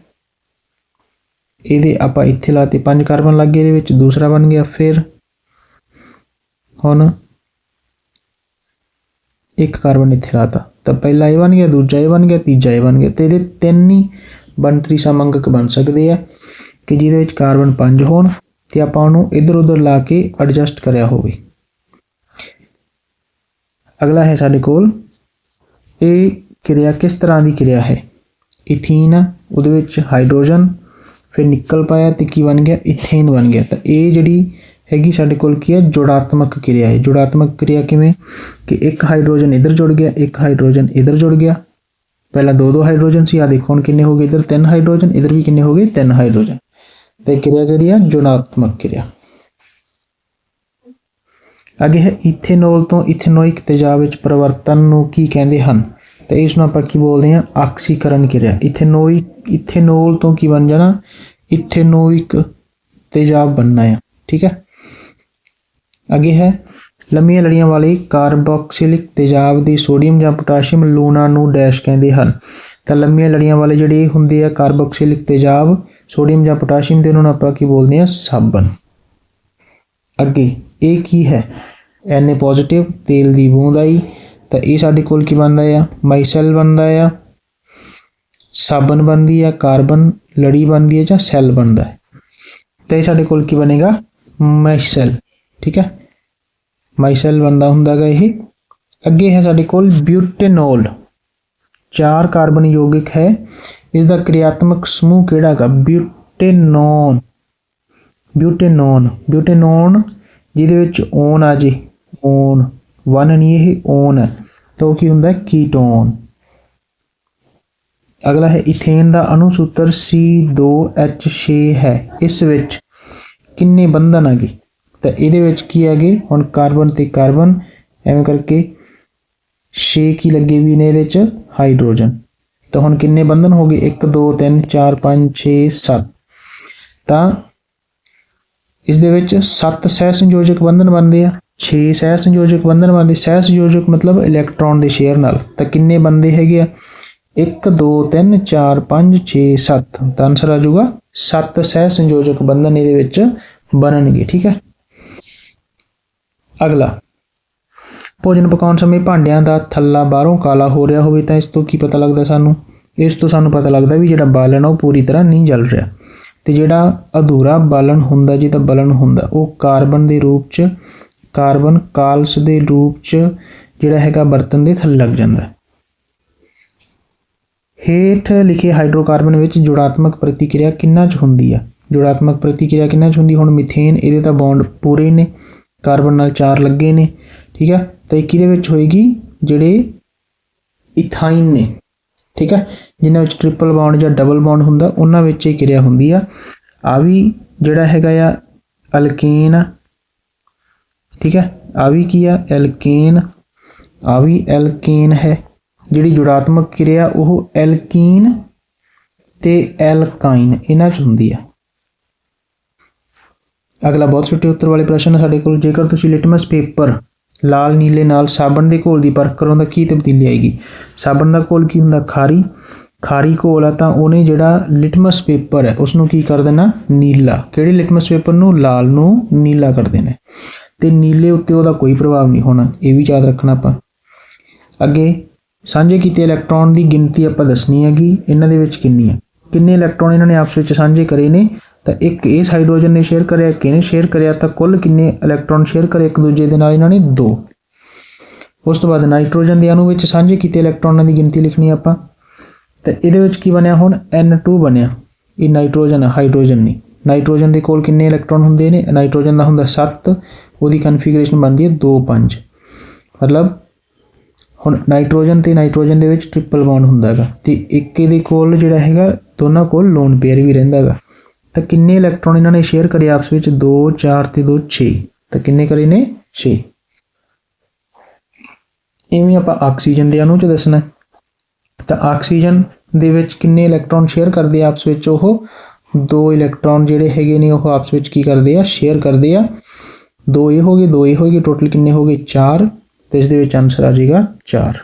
ਇਹਦੇ ਆਪਾਂ ਇੱਥੇ ਲਾਤੇ ਪੰਜ ਕਾਰਬਨ ਲੱਗੇ, ਇਹਦੇ ਵਿੱਚ ਦੂਸਰਾ ਬਣ ਗਿਆ। ਫਿਰ ਹੁਣ ਇੱਕ ਕਾਰਬਨ ਇੱਥੇ ਲਾਤਾ। ਤਾਂ ਪਹਿਲਾ ਇਹ ਬਣ ਗਿਆ, ਦੂਜਾ ਇਹ ਬਣ ਗਿਆ, ਤੀਜਾ ਇਹ ਬਣ ਗਿਆ। ਤੇ ਇਹਦੇ ਤਿੰਨ ਹੀ ਬਣਤਰੀ ਸਮੰਗਕ ਬਣ ਸਕਦੇ ਆ ਕਿ ਜਿਹਦੇ ਵਿੱਚ ਕਾਰਬਨ ਪੰਜ ਹੋਣ ਤੇ ਆਪਾਂ ਉਹਨੂੰ ਇਧਰ ਉਧਰ ਲਾ ਕੇ ਐਡਜਸਟ ਕਰਿਆ ਹੋਵੇ। ਅਗਲਾ ਹੈ ਸਾਡੇ ਕੋਲ ਇਹ ਕਿਰਿਆ ਕਿਸ ਤਰ੍ਹਾਂ ਦੀ ਕਿਰਿਆ ਹੈ ਇਥੀਨ ਆ, ਉਹਦੇ ਵਿੱਚ ਹਾਈਡਰੋਜਨ ਫਿਰ ਨਿਕਲ ਪਾਇਆ ਤੇ ਕੀ ਬਣ ਗਿਆ ਇਥੇਨ ਬਣ ਗਿਆ ਤਾਂ ਇਹ ਜਿਹੜੀ ਹੈਗੀ ਸਾਡੇ ਕੋਲ ਕੀ ਹੈ ਜੋੜਾਤਮਕ ਕਿਰਿਆ ਹੈ ਜੋੜਾਤਮਕ ਕਿਰਿਆ ਕਿਵੇਂ ਕਿ ਇੱਕ ਹਾਈਡਰੋਜਨ ਇੱਧਰ ਜੁੜ ਗਿਆ ਇੱਕ ਹਾਈਡਰੋਜਨ ਇੱਧਰ ਜੁੜ ਗਿਆ ਪਹਿਲਾਂ ਦੋ ਦੋ ਹਾਈਡਰੋਜਨ ਸੀ ਆ ਦੇਖੋ ਹੁਣ ਕਿੰਨੇ ਹੋ ਗਏ ਇੱਧਰ ਤਿੰਨ ਹਾਈਡਰੋਜਨ ਇੱਧਰ ਵੀ ਕਿੰਨੇ ਹੋ ਗਏ ਤਿੰਨ ਹਾਈਡਰੋਜਨ ਤੇ ਕਿਰਿਆ ਕਿਹੜੀ ਆ ਜੋੜਾਤਮਕ ਕਿਰਿਆ ਅੱਗੇ ਹੈ ਇਥੇਨੋਲ ਤੋਂ ਇਥੇਨੋਇਕ ਤੇਜ਼ਾਬ ਵਿੱਚ ਪਰਿਵਰਤਨ ਨੂੰ ਕੀ ਕਹਿੰਦੇ ਹਨ? ਤੇ ਇਸ ਨੂੰ ਆਪਾਂ ਕੀ ਬੋਲਦੇ ਹਾਂ? ਆਕਸੀਕਰਨ ਕਿਰਿਆ। ਇਥੇਨੋਇਕ ਇਥੇਨੋਲ ਤੋਂ ਕੀ ਬਣ ਜਾਣਾ? ਇਥੇਨੋਇਕ ਤੇਜ਼ਾਬ ਬਣਨਾ ਹੈ। ਠੀਕ ਹੈ? ਅੱਗੇ ਹੈ, ਲੰਮੀਆਂ ਲੜੀਆਂ ਵਾਲੇ ਕਾਰਬੋਕਸਿਲਿਕ ਤੇਜ਼ਾਬ ਦੀ ਸੋਡੀਅਮ ਜਾਂ ਪੋਟਾਸ਼ੀਅਮ ਲੂਣਾ ਨੂੰ ਡੈਸ਼ ਕਹਿੰਦੇ ਹਨ। ਤਾਂ ਲੰਮੀਆਂ ਲੜੀਆਂ ਵਾਲੇ ਜਿਹੜੇ ਹੁੰਦੇ ਆ ਕਾਰਬੋਕਸਿਲਿਕ ਤੇਜ਼ਾਬ, ਸੋਡੀਅਮ ਜਾਂ ਪੋਟਾਸ਼ੀਅਮ ਦੇ ਉਹਨਾਂ ਨੂੰ ਆਪਾਂ ਕੀ ਬੋਲਦੇ ਆ ਸਾਬਣ। ਅੱਗੇ ਇਹ ਕੀ ਹੈ? Na ਪੋਜ਼ਿਟਿਵ ਤੇਲ ਦੀ ਬੂੰਦ ਆਈ, ਤਾਂ ਇਹ ਸਾਡੇ ਕੋਲ ਕੀ ਬਣਦਾ ਆ? ਮਾਈਸੈਲ ਬਣਦਾ ਆ। ਸਾਬਣ ਬਣਦੀ ਆ ਕਾਰਬਨ ਲੜੀ ਬਣਦੀ ਹੈ ਜਾਂ ਸੈੱਲ ਬਣਦਾ ਹੈ। ਤਾਂ ਇਹ ਸਾਡੇ ਕੋਲ ਕੀ ਬਣੇਗਾ? ਮਾਈਸੈਲ ਠੀਕ ਹੈ? ਮਾਈਸੈਲ ਬਣਦਾ ਹੁੰਦਾਗਾ ਇਹ। ਅੱਗੇ ਹੈ ਸਾਡੇ ਕੋਲ ਬਿਊਟੇਨੋਲ ਚਾਰ ਕਾਰਬਨ ਯੌਗਿਕ ਹੈ। ਇਸ ਦਾ ਕ੍ਰਿਆਤਮਕ ਸਮੂਹ ਕਿਹੜਾ ਹੈਗਾ ਬਿਊਟੇਨੋਨ ਬਿਊਟੇਨੋਨ ਬਿਊਟੇਨੋਨ ਜਿਹਦੇ ਵਿੱਚ ਓਨ ਆ ਜੇ ਓਨ ਵਨ ਨਹੀਂ ਇਹ ਓਨ ਹੈ। ਤਾਂ ਉਹ ਕੀ ਹੁੰਦਾ ਹੈ? ਕੀਟੋਨ ਅਗਲਾ ਹੈ ਇਥੇਨ ਦਾ ਅਣੂ ਸੂਤਰ C2H6 ਹੈ। ਇਸ ਵਿੱਚ ਕਿੰਨੇ ਬੰਧਨ ਹੈਗੇ? ਤਾਂ ਇਹਦੇ ਵਿੱਚ ਕੀ ਹੈਗੇ? ਹੁਣ ਕਾਰਬਨ ਤੇ ਕਾਰਬਨ ਐਵੇਂ ਕਰਕੇ 6 ਕੀ ਲੱਗੇ ਵੀ ਨੇ ਇਹਦੇ ਚ? ਹਾਈਡਰੋਜਨ ਤਾਂ ਹੁਣ ਕਿੰਨੇ ਬੰਧਨ ਹੋ ਗਏ? 1 2 3 4 5 6 7 ਤਾਂ ਇਸ ਦੇ ਵਿੱਚ 7 ਸਹਿ ਸੰਯੋਜਕ ਬੰਧਨ ਬਣਦੇ ਆ 6 ਸਹਿ ਸੰਯੋਜਕ ਬੰਧਨ ਬਣਦੇ, ਸਹਿ ਸੰਯੋਜਕ ਮਤਲਬ ਇਲੈਕਟ੍ਰੋਨ ਦੇ ਸ਼ੇਅਰ ਨਾਲ। ਤਾਂ ਕਿੰਨੇ ਬੰਦੇ ਹੈਗੇ ਆ? 1 2 3 4 5 6 7 ਤਾਂ ਆਨਸਰ ਆ ਜਾਊਗਾ 7 ਸਹਿ ਸੰਯੋਜਕ ਬੰਧਨ ਇਹਦੇ ਵਿੱਚ ਬਣਨਗੇ, ਠੀਕ ਹੈ? ਅਗਲਾ। ਭੋਜਨ ਪਕਾਉਣ ਸਮੇਂ ਭਾਂਡਿਆਂ ਦਾ ਥੱਲਾ ਬਾਹਰੋਂ ਕਾਲਾ ਹੋ ਰਿਹਾ ਹੋਵੇ ਤਾਂ ਇਸ ਤੋਂ ਕੀ ਪਤਾ ਲੱਗਦਾ ਸਾਨੂੰ? ਇਸ ਤੋਂ ਸਾਨੂੰ ਪਤਾ ਲੱਗਦਾ ਵੀ ਜਿਹੜਾ ਬਾਲਣ ਆ ਉਹ ਪੂਰੀ ਤਰ੍ਹਾਂ ਨਹੀਂ ਜਲ ਰਿਹਾ। ਤੇ ਜਿਹੜਾ ਅਧੂਰਾ ਬਾਲਣ ਹੁੰਦਾ ਜਿਹਦਾ ਬਲਨ ਹੁੰਦਾ, ਉਹ ਕਾਰਬਨ ਦੇ ਰੂਪ 'ਚ, ਕਾਰਬਨ ਕਾਲਸ ਦੇ ਰੂਪ 'ਚ ਜਿਹੜਾ ਹੈਗਾ ਬਰਤਨ ਦੇ ਥੱਲੇ ਲੱਗ ਜਾਂਦਾ ਹੇਠ ਲਿਖੇ ਹਾਈਡਰੋਕਾਰਬਨ ਵਿੱਚ ਜੋੜਾਤਮਕ ਪ੍ਰਤੀਕਿਰਿਆ ਕਿੰਨਾ ਚ ਹੁੰਦੀ ਆ? ਜੁੜਾਤਮਕ ਪ੍ਰਤੀਕਿਰਿਆ ਕਿੰਨਾ ਚ ਹੁੰਦੀ? ਹੁਣ ਮੀਥੇਨ, ਇਹਦੇ ਤਾਂ ਬੌਂਡ ਪੂਰੇ ਨੇ, ਕਾਰਬਨ ਨਾਲ ਚਾਰ ਲੱਗੇ ਨੇ, ਠੀਕ ਹੈ ਤਾਂ ਇਹ ਕਿਹਦੇ ਵਿੱਚ ਹੋਏਗੀ ਜਿਹੜੇ ਇਥਾਈਨ ਨੇ। ਠੀਕ ਹੈ? ਜਿਨ੍ਹਾਂ ਵਿੱਚ ਟ੍ਰਿਪਲ ਬੌਂਡ ਜਾਂ ਡਬਲ ਬੌਂਡ ਹੁੰਦਾ, ਉਹਨਾਂ ਵਿੱਚ ਇਹ ਕਿਰਿਆ ਹੁੰਦੀ ਆ। ਆ ਵੀ ਜਿਹੜਾ ਹੈਗਾ ਆ ਅਲਕੇਨ ਠੀਕ ਹੈ? ਆ ਵੀ ਕੀ ਆ? ਐਲਕੇਨ ਆ ਵੀ ਐਲਕੇਨ ਹੈ। ਜਿਹੜੀ ਜੁੜਾਤਮਕ ਕਿਰਿਆ, ਉਹ ਐਲਕੀਨ ਤੇ ਐਲਕਾਈਨ ਇਹਨਾਂ ਚ ਹੁੰਦੀ ਆ। ਅਗਲਾ ਬਹੁਤ ਛੋਟੇ ਉੱਤਰ ਵਾਲੇ ਪ੍ਰਸ਼ਨ ਹੈ ਸਾਡੇ ਕੋਲ। ਜੇਕਰ ਤੁਸੀਂ ਲਿਟਮਸ ਪੇਪਰ ਲਾਲ ਨੀਲੇ ਨਾਲ ਸਾਬਣ ਦੇ ਘੋਲ ਦੀ ਪਰਖ ਕਰੋ ਤਾਂ ਕੀ ਤਬਦੀਲੀ ਆਏਗੀ? ਸਾਬਣ ਦਾ ਘੋਲ ਕੀ ਹੁੰਦਾ? ਖਾਰੀ। ਖਾਰੀ ਘੋਲ ਆ ਤਾਂ ਉਹਨੇ ਜਿਹੜਾ ਲਿਟਮਸ ਪੇਪਰ ਹੈ ਉਸ ਨੂੰ ਕੀ ਕਰ ਦੇਣਾ? ਨੀਲਾ। ਕਿਹੜੇ ਲਿਟਮਸ ਪੇਪਰ ਨੂੰ? ਲਾਲ ਨੂੰ ਨੀਲਾ ਕਰ ਦੇਣਾ ਤੇ ਨੀਲੇ ਉੱਤੇ ਉਹਦਾ ਕੋਈ ਪ੍ਰਭਾਵ ਨਹੀਂ ਹੋਣਾ, ਇਹ ਵੀ ਯਾਦ ਰੱਖਣਾ ਆਪਾਂ। ਅੱਗੇ, ਸਾਂਝੇ ਕੀਤੇ ਇਲੈਕਟ੍ਰੋਨ ਦੀ ਗਿਣਤੀ ਆਪਾਂ ਦੱਸਣੀ ਹੈਗੀ, ਇਹਨਾਂ ਦੇ ਵਿੱਚ ਕਿੰਨੀ ਹੈ? ਕਿੰਨੇ ਇਲੈਕਟ੍ਰੋਨ ਇਹਨਾਂ ਨੇ ਆਪਸ ਵਿੱਚ ਸਾਂਝੇ ਕਰੇ ਨੇ? ਤਾਂ ਇੱਕ ਇਸ ਹਾਈਡਰੋਜਨ ਨੇ ਸ਼ੇਅਰ ਕਰਿਆ, ਇੱਕ ਇਹਨੇ ਸ਼ੇਅਰ ਕਰਿਆ, ਤਾਂ ਕੁੱਲ ਕਿੰਨੇ ਇਲੈਕਟ੍ਰੋਨ ਸ਼ੇਅਰ ਕਰੇ? ਇੱਕ ਦੂਜੇ ਦੇ ਨਾਲ ਇਹਨਾਂ ਨੇ ਦੋ। ਉਸ ਤੋਂ ਬਾਅਦ ਨਾਈਟ੍ਰੋਜਨ ਦੇ ਅਣੂ ਵਿੱਚ ਸਾਂਝੇ ਕੀਤੇ ਇਲੈਕਟ੍ਰੋਨਾਂ ਦੀ ਗਿਣਤੀ ਲਿਖਣੀ ਆਪਾਂ। ਤਾਂ ਇਹਦੇ ਵਿੱਚ ਕੀ ਬਣਿਆ ਹੁਣ? N2 ਬਣਿਆ। ਇਹ ਨਾਈਟ੍ਰੋਜਨ ਹੈ ਹਾਈਡਰੋਜਨ ਨਹੀਂ ਨਾਈਟ੍ਰੋਜਨ ਦੇ ਕੋਲ ਕਿੰਨੇ ਇਲੈਕਟ੍ਰੋਨ ਹੁੰਦੇ ਨੇ? ਨਾਈਟ੍ਰੋਜਨ ਦਾ ਹੁੰਦਾ 7 ਉਹਦੀ ਕਨਫੀਗਰੇਸ਼ਨ ਬਣਦੀ ਹੈ 2 5 ਮਤਲਬ ਹੁਣ ਨਾਈਟ੍ਰੋਜਨ ਤੇ ਨਾਈਟ੍ਰੋਜਨ ਦੇ ਵਿੱਚ ਟ੍ਰਿਪਲ ਬੌਂਡ ਹੁੰਦਾ ਹੈਗਾ। ਤੇ ਇੱਕ ਇਹਦੇ ਕੋਲ ਜਿਹੜਾ ਹੈਗਾ, ਦੋਨਾਂ ਕੋਲ ਲੋਨ ਪੇਅਰ ਵੀ ਰਹਿੰਦਾ ਹੈਗਾ। ਤਾਂ ਕਿੰਨੇ ਇਲੈਕਟ੍ਰੋਨ ਇਹਨਾਂ ਨੇ ਸ਼ੇਅਰ ਕਰੇ ਆਪਸ ਵਿੱਚ? 2 4 ਤੇ 2 6 ਤਾਂ ਕਿੰਨੇ ਕਰੇ ਨੇ? 6 ਇਵੇਂ ਆਪਾਂ ਆਕਸੀਜਨ ਦੇ ਅਣੂ ਚ ਦੱਸਣਾ ਤਾਂ ਆਕਸੀਜਨ ਦੇ ਵਿੱਚ ਕਿੰਨੇ ਇਲੈਕਟ੍ਰੋਨ ਸ਼ੇਅਰ ਕਰਦੇ ਆਪਸ ਵਿੱਚ? ਉਹ ਦੋ ਇਲੈਕਟ੍ਰੋਨ ਜਿਹੜੇ ਹੈਗੇ ਨੇ, ਉਹ ਆਪਸ ਵਿੱਚ ਕੀ ਕਰਦੇ ਆ? ਸ਼ੇਅਰ ਕਰਦੇ ਆ। ਦੋ ਇਹ ਹੋ ਗਏ, ਦੋ ਇਹ ਹੋ ਗਏ ਟੋਟਲ ਕਿੰਨੇ ਹੋ ਗਏ? 4 ਤੇ ਇਸ ਦੇ ਵਿੱਚ ਆਨਸਰ ਆ ਜਾਏਗਾ 4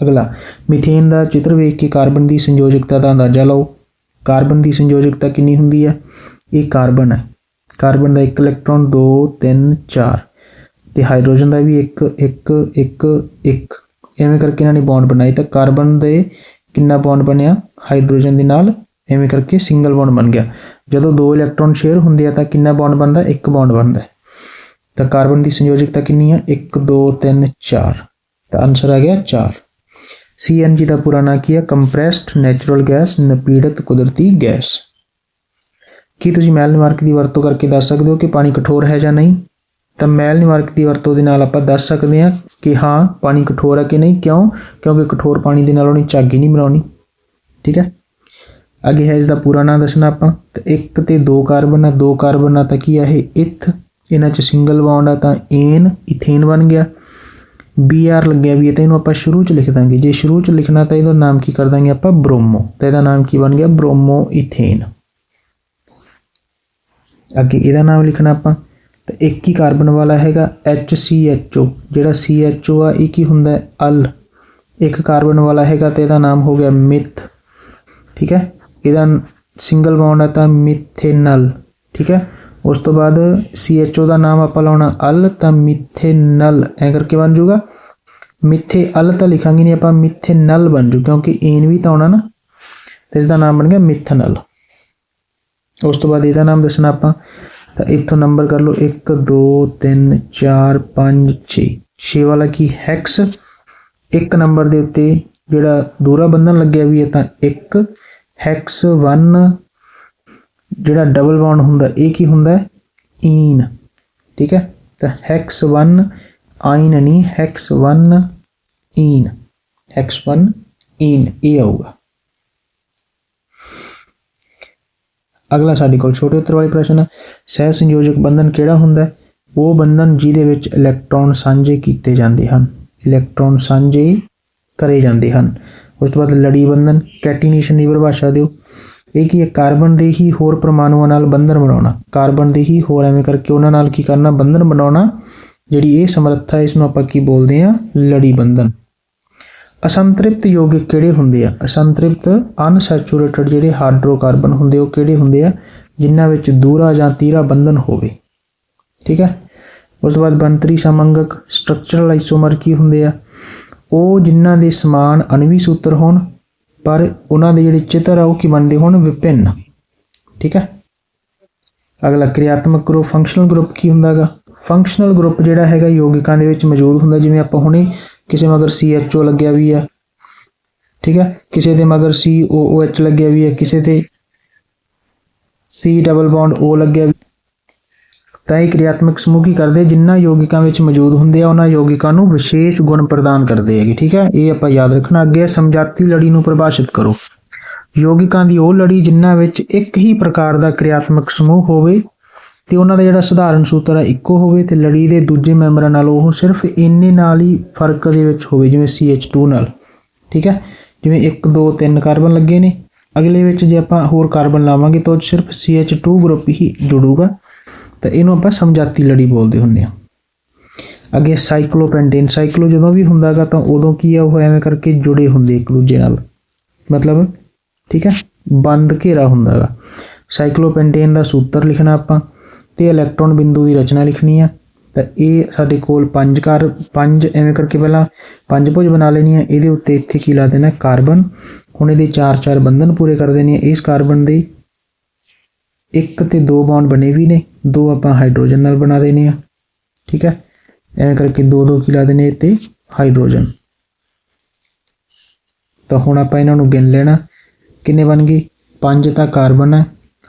ਅਗਲਾ ਮੀਥੇਨ ਦਾ ਚਿੱਤਰ ਵੇਖ ਕੇ ਕਾਰਬਨ ਦੀ ਸੰਯੋਜਕਤਾ ਦਾ ਅੰਦਾਜ਼ਾ ਲਾਓ। ਕਾਰਬਨ ਦੀ ਸੰਯੋਜਕਤਾ ਕਿੰਨੀ ਹੁੰਦੀ ਹੈ? ਇਹ ਕਾਰਬਨ ਹੈ। ਕਾਰਬਨ ਦਾ ਇੱਕ ਇਲੈਕਟ੍ਰੋਨ 2 3 4 ਤੇ ਹਾਈਡਰੋਜਨ ਦਾ ਵੀ ਇੱਕ ਇੱਕ ਇੱਕ ਇੱਕ। ਐਵੇਂ ਕਰਕੇ ਇਹਨਾਂ ਨੇ ਬੌਂਡ ਬਣਾਈ ਤਾਂ ਕਾਰਬਨ ਦੇ ਕਿੰਨਾ ਬੌਂਡ ਬਣਿਆ? ਹਾਈਡਰੋਜਨ ਦੇ ਨਾਲ ਐਵੇਂ ਕਰਕੇ ਸਿੰਗਲ ਬੌਂਡ ਬਣ ਗਿਆ। ਜਦੋਂ ਦੋ ਇਲੈਕਟ੍ਰੋਨ ਸ਼ੇਅਰ ਹੁੰਦੇ ਆ, ਤਾਂ ਕਿੰਨਾ ਬੌਂਡ ਬਣਦਾ? ਇੱਕ ਬੌਂਡ ਬਣਦਾ ਤਾਂ ਕਾਰਬਨ ਦੀ ਸੰਯੋਜਕਤਾ ਕਿੰਨੀ ਹੈ? 1 2 3 4 ਤਾਂ ਆਨਸਰ ਆ ਗਿਆ 4 CNG ਦਾ ਪੂਰਾ ਨਾਂ ਕੀ ਹੈ? ਕੰਪਰੈਸਡ ਨੈਚੁਰਲ ਗੈਸ ਨਪੀੜਤ ਕੁਦਰਤੀ ਗੈਸ ਕੀ ਤੁਸੀਂ ਮੈਲ ਨਿਵਾਰਕ ਦੀ ਵਰਤੋਂ ਕਰਕੇ ਦੱਸ ਸਕਦੇ ਹੋ ਕਿ ਪਾਣੀ ਕਠੋਰ ਹੈ ਜਾਂ ਨਹੀਂ? ਤਾਂ ਮੈਲ ਨਿਵਾਰਕ ਦੀ ਵਰਤੋਂ ਦੇ ਨਾਲ ਆਪਾਂ ਦੱਸ ਸਕਦੇ ਹਾਂ ਕਿ ਹਾਂ, ਪਾਣੀ ਕਠੋਰ ਹੈ ਕਿ ਨਹੀਂ? ਕਿਉਂ? ਕਿਉਂਕਿ ਕਠੋਰ ਪਾਣੀ ਦੇ ਨਾਲ ਉਹਨੇ ਝਾਗੀ ਨਹੀਂ ਬਣਾਉਣੀ ਠੀਕ ਹੈ? ਅੱਗੇ ਹੈ ਇਸ ਦਾ ਪੂਰਾ ਨਾਮ ਦੱਸਣਾ ਆਪਾਂ। ਤਾਂ ਇੱਕ ਤੇ ਦੋ ਕਾਰਬਨ ਆ। ਦੋ ਕਾਰਬਨ ਆ ਤਾਂ ਕੀ ਆ ਇਹ? ਇਥ। ਇਹਨਾਂ 'ਚ ਸਿੰਗਲ ਬੌਂਡ ਆ ਤਾਂ ਏਨ, ਇਥੇਨ ਬਣ ਗਿਆ। ਬੀ ਆਰ ਲੱਗਿਆ ਵੀ ਹੈ, ਤਾਂ ਇਹਨੂੰ ਆਪਾਂ ਸ਼ੁਰੂ 'ਚ ਲਿਖ ਦਾਂਗੇ। ਜੇ ਸ਼ੁਰੂ 'ਚ ਲਿਖਣਾ ਤਾਂ ਇਹਦਾ ਨਾਮ ਕੀ ਕਰ ਦਾਂਗੇ ਆਪਾਂ? ਬ੍ਰੋਮੋ ਤਾਂ ਇਹਦਾ ਨਾਮ ਕੀ ਬਣ ਗਿਆ? ਬ੍ਰੋਮੋ ਇਥੇਨ ਅੱਗੇ ਇਹਦਾ ਨਾਮ ਲਿਖਣਾ ਆਪਾਂ। ਤਾਂ ਇੱਕ ਹੀ ਕਾਰਬਨ ਵਾਲਾ ਹੈਗਾ HCHO ਜਿਹੜਾ CHO ਆ, ਇਹ ਕੀ ਹੁੰਦਾ ਹੈ? ਅਲ। ਇੱਕ ਕਾਰਬਨ ਵਾਲਾ ਹੈਗਾ ਤੇ ਇਹਦਾ ਨਾਮ ਹੋ ਗਿਆ ਮਿਥ। ਠੀਕ ਹੈ? ਇਹਦਾ ਸਿੰਗਲ ਬੌਂਡ ਆ ਤਾਂ ਮਿਥੇਨਲ। ਠੀਕ ਹੈ? ਉਸ ਤੋਂ ਬਾਅਦ CHO ਦਾ ਨਾਮ ਆਪਾਂ ਲਾਉਣਾ ਅਲ, ਤਾਂ ਮਿਥੇਨਲ ਐ ਕਰਕੇ ਬਣ ਜਾਊਗਾ। ਮਿੱਥੇ ਅਲ ਤਾਂ ਲਿਖਾਂਗੇ ਨਹੀਂ ਆਪਾਂ ਮਿਥੇਨਲ ਬਣ ਜੂ ਕਿਉਂਕਿ ਏਨ ਵੀ ਤਾਂ ਆਉਣਾ ਨਾ, ਤੇ ਇਸ ਦਾ ਨਾਮ ਬਣ ਗਿਆ ਮਿਥਨਲ ਉਸ ਤੋਂ ਬਾਅਦ ਇਹਦਾ ਨਾਮ ਦੱਸਣਾ ਆਪਾਂ, ਤਾਂ ਇੱਥੋਂ ਨੰਬਰ ਕਰ ਲਓ 1 2 3 4 5 6 6 ਵਾਲਾ ਕੀ? ਹੈਕਸ। ਇੱਕ ਨੰਬਰ ਦੇ ਉੱਤੇ ਜਿਹੜਾ ਦੂਰਾ ਬੰਧਨ ਲੱਗਿਆ ਵੀ ਹੈ ਤਾਂ 1 ਹੈਕਸ 1 ਜਿਹੜਾ ਡਬਲ ਬੌਂਡ ਹੁੰਦਾ, ਇਹ ਕੀ ਹੁੰਦਾ? ਹੈ ਈਨ ਠੀਕ ਹੈ? ਤਾਂ ਹੈਕਸ 1 ਆਈਨ ਨਹੀਂ ਹੈਕਸ 1 ਈਨ ਹੈਕਸ 1 ਈਨ ਇਹ ਆਊਗਾ। ਅਗਲਾ ਸਾਡੇ ਕੋਲ ਛੋਟੇ ਉੱਤਰ ਵਾਲੀ ਪ੍ਰਸ਼ਨ ਹੈ ਸਹਿ ਸੰਯੋਜਕ ਬੰਧਨ ਕਿਹੜਾ ਹੁੰਦਾ? ਹੈ ਉਹ ਬੰਧਨ ਜਿਹਦੇ ਵਿੱਚ ਇਲੈਕਟ੍ਰੋਨ ਸਾਂਝੇ ਕੀਤੇ ਜਾਂਦੇ ਹਨ। ਇਲੈਕਟ੍ਰੋਨ ਸਾਂਝੇ ਕਰੇ ਜਾਂਦੇ ਹਨ। ਉਸ ਤੋਂ ਬਾਅਦ ਲੜੀ ਬੰਧਨ ਕੈਟੀਨੇਸ਼ਨ ਦੀ ਪਰਿਭਾਸ਼ਾ ਦਿਓ। ਇਹ ਕੀ ਹੈ? ਕਾਰਬਨ ਦੇ ਹੀ ਹੋਰ ਪਰਮਾਣੂਆਂ ਨਾਲ ਬੰਧਨ ਬਣਾਉਣਾ। ਕਾਰਬਨ ਦੇ ਹੀ ਹੋਰ ਐਵੇਂ ਕਰਕੇ ਉਹਨਾਂ ਨਾਲ ਕੀ ਕਰਨਾ? ਬੰਧਨ ਬਣਾਉਣਾ। ਜਿਹੜੀ ਇਹ ਸਮਰੱਥਾ ਇਸ ਨੂੰ ਆਪਾਂ ਕੀ ਬੋਲਦੇ ਹਾਂ? ਲੜੀ ਬੰਧਨ। ਅਸੰਤ੍ਰਿਪਤ ਯੌਗਿਕ ਕਿਹੜੇ ਹੁੰਦੇ ਆ? ਅਸੰਤ੍ਰਿਪਤ ਅਨਸੈਚੂਰੇਟਡ ਜਿਹੜੇ ਹਾਈਡਰੋਕਾਰਬਨ ਹੁੰਦੇ, ਉਹ ਕਿਹੜੇ ਹੁੰਦੇ ਆ? ਜਿਨ੍ਹਾਂ ਵਿੱਚ ਦੂਰਾ ਜਾਂ ਤੀਰਾ ਬੰਧਨ ਹੋਵੇ। ਠੀਕ ਹੈ? ਉਸ ਤੋਂ ਬਾਅਦ ਬੰਤਰੀ ਸਮੰਗਕ ਸਟਰਕਚਰਲ ਆਈਸੋਮਰ ਕੀ ਹੁੰਦੇ ਆ? ਉਹ ਜਿਨ੍ਹਾਂ ਦੇ ਸਮਾਨ ਅਣਵੀ ਸੂਤਰ ਹੋਣ ਪਰ ਉਹਨਾਂ ਦੇ ਜਿਹੜੇ ਚਿੱਤਰ ਆ ਉਹ ਕੀ ਬਣਦੇ? ਹੋਣ ਵਿਭਿੰਨ। ਠੀਕ ਹੈ? ਅਗਲਾ, ਕਿਰਿਆਤਮਕ ਗਰੁੱਪ ਫੰਕਸ਼ਨਲ ਗਰੁੱਪ ਕੀ ਹੁੰਦਾਗਾ? ਫੰਕਸ਼ਨਲ ਗਰੁੱਪ ਜਿਹੜਾ ਹੈਗਾ ਯੋਗਿਕਾਂ ਦੇ ਵਿੱਚ ਮੌਜੂਦ ਹੁੰਦਾ, ਜਿਵੇਂ ਆਪਾਂ ਹੁਣੇ ਕਿਸੇ ਮਗਰ CHO ਲੱਗਿਆ ਵੀ ਆ। ਠੀਕ ਹੈ? ਕਿਸੇ ਦੇ ਮਗਰ COOH ਲੱਗਿਆ ਵੀ ਹੈ ਕਿਸੇ ਤੇ C ਡਬਲ ਬੌਂਡ O ਲੱਗਿਆ ਵੀ ਤਾਂ ਇਹ ਕਿਰਿਆਤਮਕ ਸਮੂਹ ਕੀ ਕਰਦੇ? ਜਿਨ੍ਹਾਂ ਯੋਗਿਕਾਂ ਵਿੱਚ ਮੌਜੂਦ ਹੁੰਦੇ ਆ, ਉਹਨਾਂ ਯੋਗਿਕਾਂ ਨੂੰ ਵਿਸ਼ੇਸ਼ ਗੁਣ ਪ੍ਰਦਾਨ ਕਰਦੇ ਹੈਗੇ, ਠੀਕ ਹੈ? ਇਹ ਆਪਾਂ ਯਾਦ ਰੱਖਣਾ ਅੱਗੇ ਹੈ ਸਮਜਾਤੀ ਲੜੀ ਨੂੰ ਪਰਿਭਾਸ਼ਿਤ ਕਰੋ। ਯੋਗਿਕਾਂ ਦੀ ਉਹ ਲੜੀ ਜਿਨ੍ਹਾਂ ਵਿੱਚ ਇੱਕ ਹੀ ਪ੍ਰਕਾਰ ਦਾ ਕਿਰਿਆਤਮਕ ਸਮੂਹ ਹੋਵੇ ਤੇ ਉਹਨਾਂ ਦਾ ਜਿਹੜਾ ਸਧਾਰਨ ਸੂਤਰ ਹੈ ਇੱਕੋ ਹੋਵੇ ਤੇ ਲੜੀ ਦੇ ਦੂਜੇ ਮੈਂਬਰਾਂ ਨਾਲ ਉਹ ਸਿਰਫ ਇੰਨੇ ਨਾਲ ਹੀ ਫ਼ਰਕ ਦੇ ਵਿੱਚ ਹੋਵੇ, ਜਿਵੇਂ CH2 ਨਾਲ, ਠੀਕ ਹੈ? ਜਿਵੇਂ 1 2 3 ਕਾਰਬਨ ਲੱਗੇ ਨੇ। ਅਗਲੇ ਵਿੱਚ ਜੇ ਆਪਾਂ ਹੋਰ ਕਾਰਬਨ ਲਾਵਾਂਗੇ ਤਾਂ ਉਹ 'ਚ ਸਿਰਫ CH2 ਗਰੁੱਪ ਹੀ ਜੁੜੂਗਾ। ਤਾਂ ਇਹਨੂੰ ਆਪਾਂ ਸਮਝਾਤੀ ਲੜੀ ਬੋਲਦੇ ਹੁੰਦੇ ਆ ਅੱਗੇ ਸਾਈਕਲੋਪੈਂਟੇਨ ਸਾਈਕਲੋ ਜਦੋਂ ਵੀ ਹੁੰਦਾਗਾ ਤਾਂ ਉਦੋਂ ਕੀ ਆ, ਉਹ ਐਵੇਂ ਕਰਕੇ ਜੁੜੇ ਹੁੰਦੇ ਇੱਕ ਦੂਜੇ ਨਾਲ। ਮਤਲਬ, ਠੀਕ ਹੈ? ਬੰਦ ਘੇਰਾ ਹੁੰਦਾਗਾ। ਸਾਈਕਲੋਪੈਂਟੇਨ ਦਾ ਸੂਤਰ ਲਿਖਣਾ ਆਪਾਂ ਤੇ ਇਲੈਕਟ੍ਰੋਨ ਬਿੰਦੂ ਦੀ ਰਚਨਾ ਲਿਖਣੀ ਆ। ਤਾਂ ਇਹ ਸਾਡੇ ਕੋਲ ਪੰਜ ਕਾਰ ਪੰਜ ਐਵੇਂ ਕਰਕੇ ਪਹਿਲਾਂ ਪੰਜ ਭੁਜ ਬਣਾ ਲੈਣੀ ਆ। ਇਹਦੇ ਉੱਤੇ ਇੱਥੇ ਕੀ ਲਾ ਦੇਣਾ? ਕਾਰਬਨ ਹੁਣ ਇਹਦੇ ਚਾਰ ਚਾਰ ਬੰਧਨ ਪੂਰੇ ਕਰ ਦੇਣੇ ਆ। ਇਸ ਕਾਰਬਨ ਦੇ ਇੱਕ ਤੇ ਦੋ ਬੌਂਡ ਬਣੇ ਵੀ ਨੇ, ਦੋ ਆਪਾਂ ਹਾਈਡਰੋਜਨ ਨਾਲ ਬਣਾ ਦੇਣੇ ਆ, ਠੀਕ ਹੈ? ਐਵੇਂ ਕਰਕੇ ਦੋ ਦੋ ਕੀ ਲਾ ਦੇਣੇ ਤੇ ਹਾਈਡਰੋਜਨ ਤਾਂ ਹੁਣ ਆਪਾਂ ਇਹਨਾਂ ਨੂੰ ਗਿਣ ਲੈਣਾ। ਕਿੰਨੇ ਬਣ ਗਏ? ਪੰਜ ਤਾਂ ਕਾਰਬਨ ਹੈ।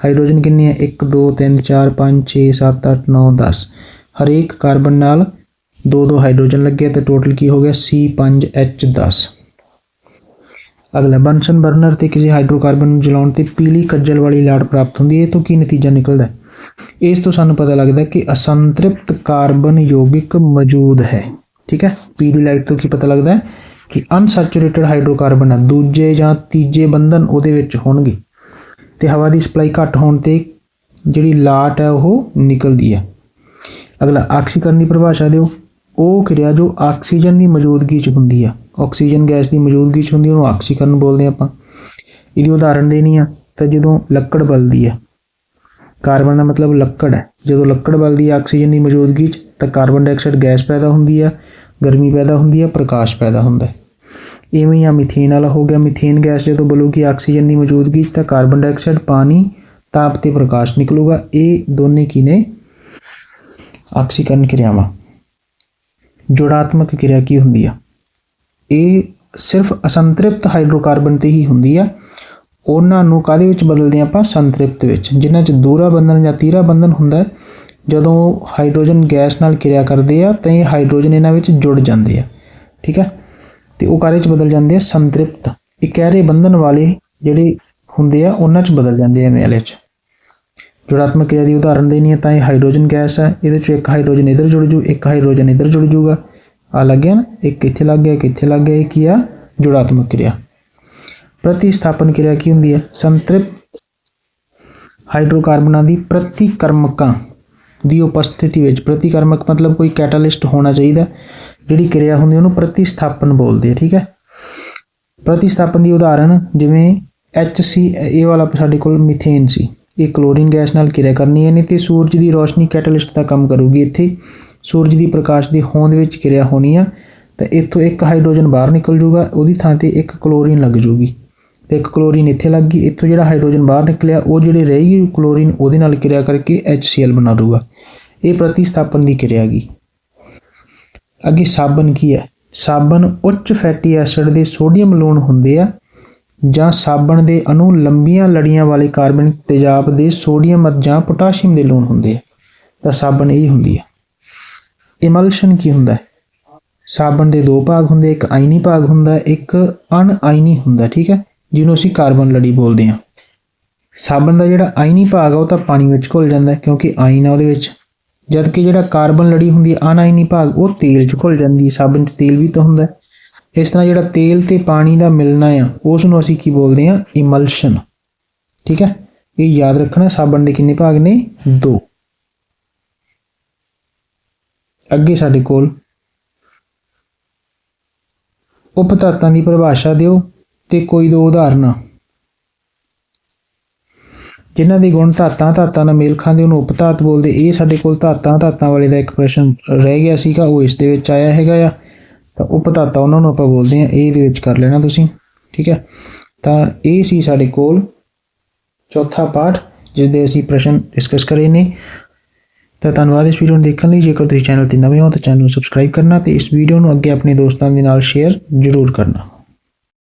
ਹਾਈਡਰੋਜਨ ਕਿੰਨੇ ਹੈ? 1 2 3 4 5 6 7 8 9 10 ਹਰੇਕ ਕਾਰਬਨ ਨਾਲ ਦੋ ਦੋ ਹਾਈਡਰੋਜਨ ਲੱਗੇ ਤੇ ਟੋਟਲ ਕੀ ਹੋ ਗਿਆ? C5H10 ਅਗਲਾ, ਬੰਸਨ ਬਰਨਰ ਤੇ ਕਿਸੇ ਹਾਈਡਰੋਕਾਰਬਨ ਨੂੰ ਜਲਾਉਣ ਤੇ ਪੀਲੀ ਕੱਜਲ ਵਾਲੀ ਲਾਟ ਪ੍ਰਾਪਤ ਹੁੰਦੀ ਹੈ, ਇਹ ਤੋਂ ਕੀ ਨਤੀਜਾ ਨਿਕਲਦਾ ਹੈ? ਇਸ ਤੋਂ ਸਾਨੂੰ ਪਤਾ ਲੱਗਦਾ ਕਿ ਅਸੰਤ੍ਰਿਪਤ ਕਾਰਬਨ ਯੋਗਿਕ ਮੌਜੂਦ ਹੈ, ਠੀਕ ਹੈ? ਪੀਲੀ ਲਾਈਟ ਤੋਂ ਕੀ ਪਤਾ ਲੱਗਦਾ ਹੈ ਕਿ ਅਨਸੈਚੂਰੇਟਡ ਹਾਈਡਰੋਕਾਰਬਨ ਹੈ, ਦੂਜੇ ਜਾਂ ਤੀਜੇ ਬੰਧਨ ਉਹਦੇ ਵਿੱਚ ਹੋਣਗੇ ਤੇ ਹਵਾ ਦੀ ਸਪਲਾਈ ਘੱਟ ਹੋਣ ਤੇ ਜਿਹੜੀ ਲਾਟ ਹੈ ਉਹ ਨਿਕਲਦੀ ਹੈ। ਅਗਲਾ, ਆਕਸੀਕਰਨ ਦੀ ਪਰਿਭਾਸ਼ਾ ਦਿਓ। ਉਹ ਕਿਰਿਆ ਜੋ ਆਕਸੀਜਨ ਦੀ ਮੌਜੂਦਗੀ 'ਚ ਹੁੰਦੀ ਆ। ਆਕਸੀਜਨ ਗੈਸ ਦੀ ਮੌਜੂਦਗੀ 'ਚ ਹੁੰਦੀ ਉਹਨੂੰ ਆਕਸੀਕਰਨ ਬੋਲਦੇ ਆਪਾਂ। ਇਹਦੀ ਉਦਾਹਰਣ ਦੇਣੀ ਆ, ਤਾਂ ਜਦੋਂ ਲੱਕੜ ਬਲਦੀ ਆ, ਕਾਰਬਨ ਦਾ ਮਤਲਬ ਲੱਕੜ ਹੈ। ਜਦੋਂ ਲੱਕੜ ਬਲਦੀ ਹੈ ਆਕਸੀਜਨ ਦੀ ਮੌਜੂਦਗੀ 'ਚ, ਤਾਂ ਕਾਰਬਨ ਡਾਈਆਕਸਾਈਡ ਗੈਸ ਪੈਦਾ ਹੁੰਦੀ ਆ, ਗਰਮੀ ਪੈਦਾ ਹੁੰਦੀ ਆ, ਪ੍ਰਕਾਸ਼ ਪੈਦਾ ਹੁੰਦਾ ਹੈ। ਇਵੇਂ ਹੀ ਆ ਮੀਥੇਨ ਵਾਲਾ ਹੋ ਗਿਆ। ਮੀਥੇਨ ਗੈਸ ਜਦੋਂ ਬਲੂਗੀ ਆਕਸੀਜਨ ਦੀ ਮੌਜੂਦਗੀ 'ਚ, ਤਾਂ ਕਾਰਬਨ ਡਾਈਆਕਸਾਈਡ, ਪਾਣੀ, ਤਾਪ ਤੇ ਪ੍ਰਕਾਸ਼ ਨਿਕਲੂਗਾ। ਇਹ ਦੋਨੇ ਕੀ ਨੇ ਆਕਸੀਕਰਨ ਕਿਰਿਆਵਾਂ। ਜੋੜਾਤਮਕ ਕਿਰਿਆ ਕੀ ਹੁੰਦੀ ਆ? ਇਹ ਸਿਰਫ ਅਸੰਤ੍ਰਿਪਤ ਹਾਈਡਰੋਕਾਰਬਨ ਤੇ ਹੀ ਹੁੰਦੀ ਆ। ਉਹਨਾਂ ਨੂੰ ਕਾਹਦੇ ਵਿੱਚ ਬਦਲਦੇ ਹਾਂ ਆਪਾਂ? ਸੰਤ੍ਰਿਪਤ ਵਿੱਚ। ਜਿਨ੍ਹਾਂ 'ਚ ਦੂਰਾ ਬੰਧਨ ਜਾਂ ਤੀਰਾ ਬੰਧਨ ਹੁੰਦਾ ਜਦੋਂ ਹਾਈਡਰੋਜਨ ਗੈਸ ਨਾਲ ਕਿਰਿਆ ਕਰਦੇ ਆ, ਤਾਂ ਇਹ ਹਾਈਡਰੋਜਨ ਇਹਨਾਂ ਵਿੱਚ ਜੁੜ ਜਾਂਦੇ ਆ। ਠੀਕ ਹੈ ਤੇ ਉਹ ਕਾਹਦੇ 'ਚ ਬਦਲ ਜਾਂਦੇ ਆ? ਸੰਤ੍ਰਿਪਤ। ਇਹ ਕਹਿਰੇ ਬੰਧਨ ਵਾਲੇ ਜਿਹੜੇ ਹੁੰਦੇ ਆ, ਉਹਨਾਂ 'ਚ ਬਦਲ ਜਾਂਦੇ ਆ ਐਵੇਂ 'ਚ। ਜੁੜਾਤਮਕ ਕਿਰਿਆ ਦੀ ਉਦਾਹਰਨ ਦੇਣੀ ਹੈ ਤਾਂ ਇਹ ਹਾਈਡਰੋਜਨ ਗੈਸ ਹੈ ਇਹਦੇ 'ਚ ਇੱਕ ਹਾਈਡਰੋਜਨ ਇੱਧਰ ਜੁੜ ਜੂ, ਇੱਕ ਹਾਈਡਰੋਜਨ ਇੱਧਰ ਜੁੜ ਜੂਗਾ। ਆ ਲੱਗ ਗਿਆ ਨਾ ਇੱਕ ਇੱਥੇ ਲੱਗ ਗਿਆ ਇੱਕ ਇੱਥੇ ਲੱਗ ਗਿਆ, ਇਹ ਕੀ ਆ? ਜੁੜਾਤਮਕ ਕਿਰਿਆ। ਪ੍ਰਤੀਸਥਾਪਨ ਕਿਰਿਆ ਕੀ ਹੁੰਦੀ ਹੈ? ਸੰਤ੍ਰਿਪਤ ਹਾਈਡਰੋਕਾਰਬਨਾਂ ਦੀ ਪ੍ਰਤੀਕਰਮਕਾਂ ਦੀ ਉਪਸਥਿਤੀ ਵਿੱਚ। ਪ੍ਰਤੀਕਰਮਕ ਮਤਲਬ ਕੋਈ ਕੈਟਾਲਿਸਟ ਹੋਣਾ ਚਾਹੀਦਾ। ਜਿਹੜੀ ਕਿਰਿਆ ਹੁੰਦੀ ਉਹਨੂੰ ਪ੍ਰਤੀਸਥਾਪਨ ਬੋਲਦੇ ਆ, ਠੀਕ ਹੈ? ਪ੍ਰਤੀਸਥਾਪਨ ਦੀ ਉਦਾਹਰਣ ਜਿਵੇਂ HC ਇਹ ਵਾਲਾ ਸਾਡੇ ਕੋਲ ਮੀਥੇਨ ਸੀ। ਇਹ ਕਲੋਰੀਨ ਗੈਸ ਨਾਲ ਕਿਰਿਆ ਕਰਨੀ ਹੈ, ਨਹੀਂ ਤੇ ਸੂਰਜ ਦੀ ਰੋਸ਼ਨੀ ਕੈਟਾਲਿਸਟ ਦਾ ਕੰਮ ਕਰੂਗੀ ਇੱਥੇ। ਸੂਰਜ ਦੀ ਪ੍ਰਕਾਸ਼ ਦੀ ਹੋਂਦ ਵਿੱਚ ਕਿਰਿਆ ਹੋਣੀ ਆ, ਤਾਂ ਇੱਥੋਂ ਇੱਕ ਹਾਈਡਰੋਜਨ ਬਾਹਰ ਨਿਕਲ ਜੂਗਾ ਉਹਦੀ ਥਾਂ ਤੇ ਇੱਕ ਕਲੋਰੀਨ ਲੱਗ ਜੂਗੀ ਤੇ ਇੱਕ ਕਲੋਰੀਨ ਇੱਥੇ ਲੱਗ ਗਈ, ਇੱਥੋਂ ਜਿਹੜਾ ਹਾਈਡਰੋਜਨ ਬਾਹਰ ਨਿਕਲਿਆ, ਉਹ ਜਿਹੜੀ ਰਹੇਗੀ ਕਲੋਰੀਨ, ਉਹਦੇ ਨਾਲ ਕਿਰਿਆ ਕਰਕੇ HCl ਬਣਾ ਦੂਗਾ ਇਹ ਪ੍ਰਤੀਸਥਾਪਨ ਦੀ ਕਿਰਿਆ ਗਈ। ਅੱਗੇ ਸਾਬਣ ਕੀ ਹੈ? ਸਾਬਣ ਉੱਚ ਫੈਟੀ ਐਸਿਡ ਦੇ ਸੋਡੀਅਮ ਲੂਣ ਹੁੰਦੇ ਆ, ਜਾਂ ਸਾਬਣ ਦੇ ਅਣੂ ਲੰਬੀਆਂ ਲੜੀਆਂ ਵਾਲੇ ਕਾਰਬਨਿਕ ਤੇਜ਼ਾਬ ਦੇ ਸੋਡੀਅਮ ਜਾਂ ਪੋਟਾਸ਼ੀਅਮ ਦੇ ਲੂਣ ਹੁੰਦੇ ਆ। ਤਾਂ ਸਾਬਣ ਇਹ ਹੁੰਦੀ ਆ। ਇਮਲਸ਼ਨ ਕੀ ਹੁੰਦਾ? ਹੈ ਸਾਬਣ ਦੇ ਦੋ ਭਾਗ ਹੁੰਦੇ, ਇੱਕ ਆਇਨੀ ਭਾਗ ਹੁੰਦਾ, ਇੱਕ ਅਣ ਆਇਨੀ ਹੁੰਦਾ, ਠੀਕ ਹੈ? ਜਿਹਨੂੰ ਅਸੀਂ ਕਾਰਬਨ ਲੜੀ ਬੋਲਦੇ ਹਾਂ। ਸਾਬਣ ਦਾ ਜਿਹੜਾ ਆਇਨੀ ਭਾਗ ਆ, ਉਹ ਤਾਂ ਪਾਣੀ ਵਿੱਚ ਘੁਲ ਜਾਂਦਾ ਕਿਉਂਕਿ ਆਇਨ ਆ ਉਹਦੇ ਵਿੱਚ। ਜਦ ਕਿ ਜਿਹੜਾ ਕਾਰਬਨ ਲੜੀ ਹੁੰਦੀ ਹੈ, ਅਣਆਇਨੀ ਭਾਗ, ਉਹ ਤੇਲ 'ਚ ਘੁਲ ਜਾਂਦੀ ਹੈ, ਸਾਬਣ 'ਚ ਤੇਲ ਵੀ ਤਾਂ ਹੁੰਦਾ ਇਸ ਤਰ੍ਹਾਂ ਜਿਹੜਾ ਤੇਲ ਤੇ ਪਾਣੀ ਦਾ ਮਿਲਣਾ ਆ, ਉਸ ਨੂੰ ਅਸੀਂ ਕੀ ਬੋਲਦੇ ਹਾਂ? ਇਮਲਸ਼ਨ। ਠੀਕ ਹੈ? ਇਹ ਯਾਦ ਰੱਖਣਾ, ਸਾਬਣ ਦੇ ਕਿੰਨੇ ਭਾਗ ਨੇ? ਦੋ। ਅੱਗੇ ਸਾਡੇ ਕੋਲ। ਉਪ ਧਾਤਾਂ ਦੀ ਪਰਿਭਾਸ਼ਾ ਦਿਓ ਤੇ ਕੋਈ ਦੋ ਉਦਾਹਰਨ ਜਿਨ੍ਹਾਂ ਦੇ ਗੁਣ ਧਾਤਾਂ ਧਾਤਾਂ ਨਾਲ ਮੇਲ ਖਾਂਦੇ ਉਹਨੂੰ ਉਪ ਧਾਤ ਬੋਲਦੇ। ਇਹ ਸਾਡੇ ਕੋਲ ਧਾਤਾਂ ਧਾਤਾਂ ਵਾਲੇ ਦਾ ਇੱਕ ਪ੍ਰਸ਼ਨ ਰਹਿ ਗਿਆ ਸੀਗਾ, ਉਹ ਇਸ ਦੇ ਵਿੱਚ ਆਇਆ ਹੈਗਾ ਆ। ਤਾਂ ਉਪ ਧਾਤਾਂ ਉਹਨਾਂ ਨੂੰ ਆਪਾਂ ਬੋਲਦੇ ਹਾਂ, ਇਹ ਦੇ ਵਿੱਚ ਕਰ ਲੈਣਾ ਤੁਸੀਂ, ਠੀਕ ਹੈ? ਤਾਂ ਇਹ ਸੀ ਸਾਡੇ ਕੋਲ ਚੌਥਾ ਪਾਠ, ਜਿਸ ਦੇ ਅਸੀਂ ਪ੍ਰਸ਼ਨ ਡਿਸਕਸ ਕਰੇ ਨੇ। ਤਾਂ ਧੰਨਵਾਦ ਇਸ ਵੀਡੀਓ ਨੂੰ ਦੇਖਣ ਲਈ। ਜੇਕਰ ਤੁਸੀਂ ਚੈਨਲ ਤੇ ਨਵੇਂ ਹੋ ਤਾਂ ਚੈਨਲ ਨੂੰ ਸਬਸਕ੍ਰਾਈਬ ਕਰਨਾ ਤੇ ਇਸ ਵੀਡੀਓ ਨੂੰ ਅੱਗੇ ਆਪਣੇ ਦੋਸਤਾਂ ਦੇ ਨਾਲ ਸ਼ੇਅਰ ਜ਼ਰੂਰ ਕਰਨਾ।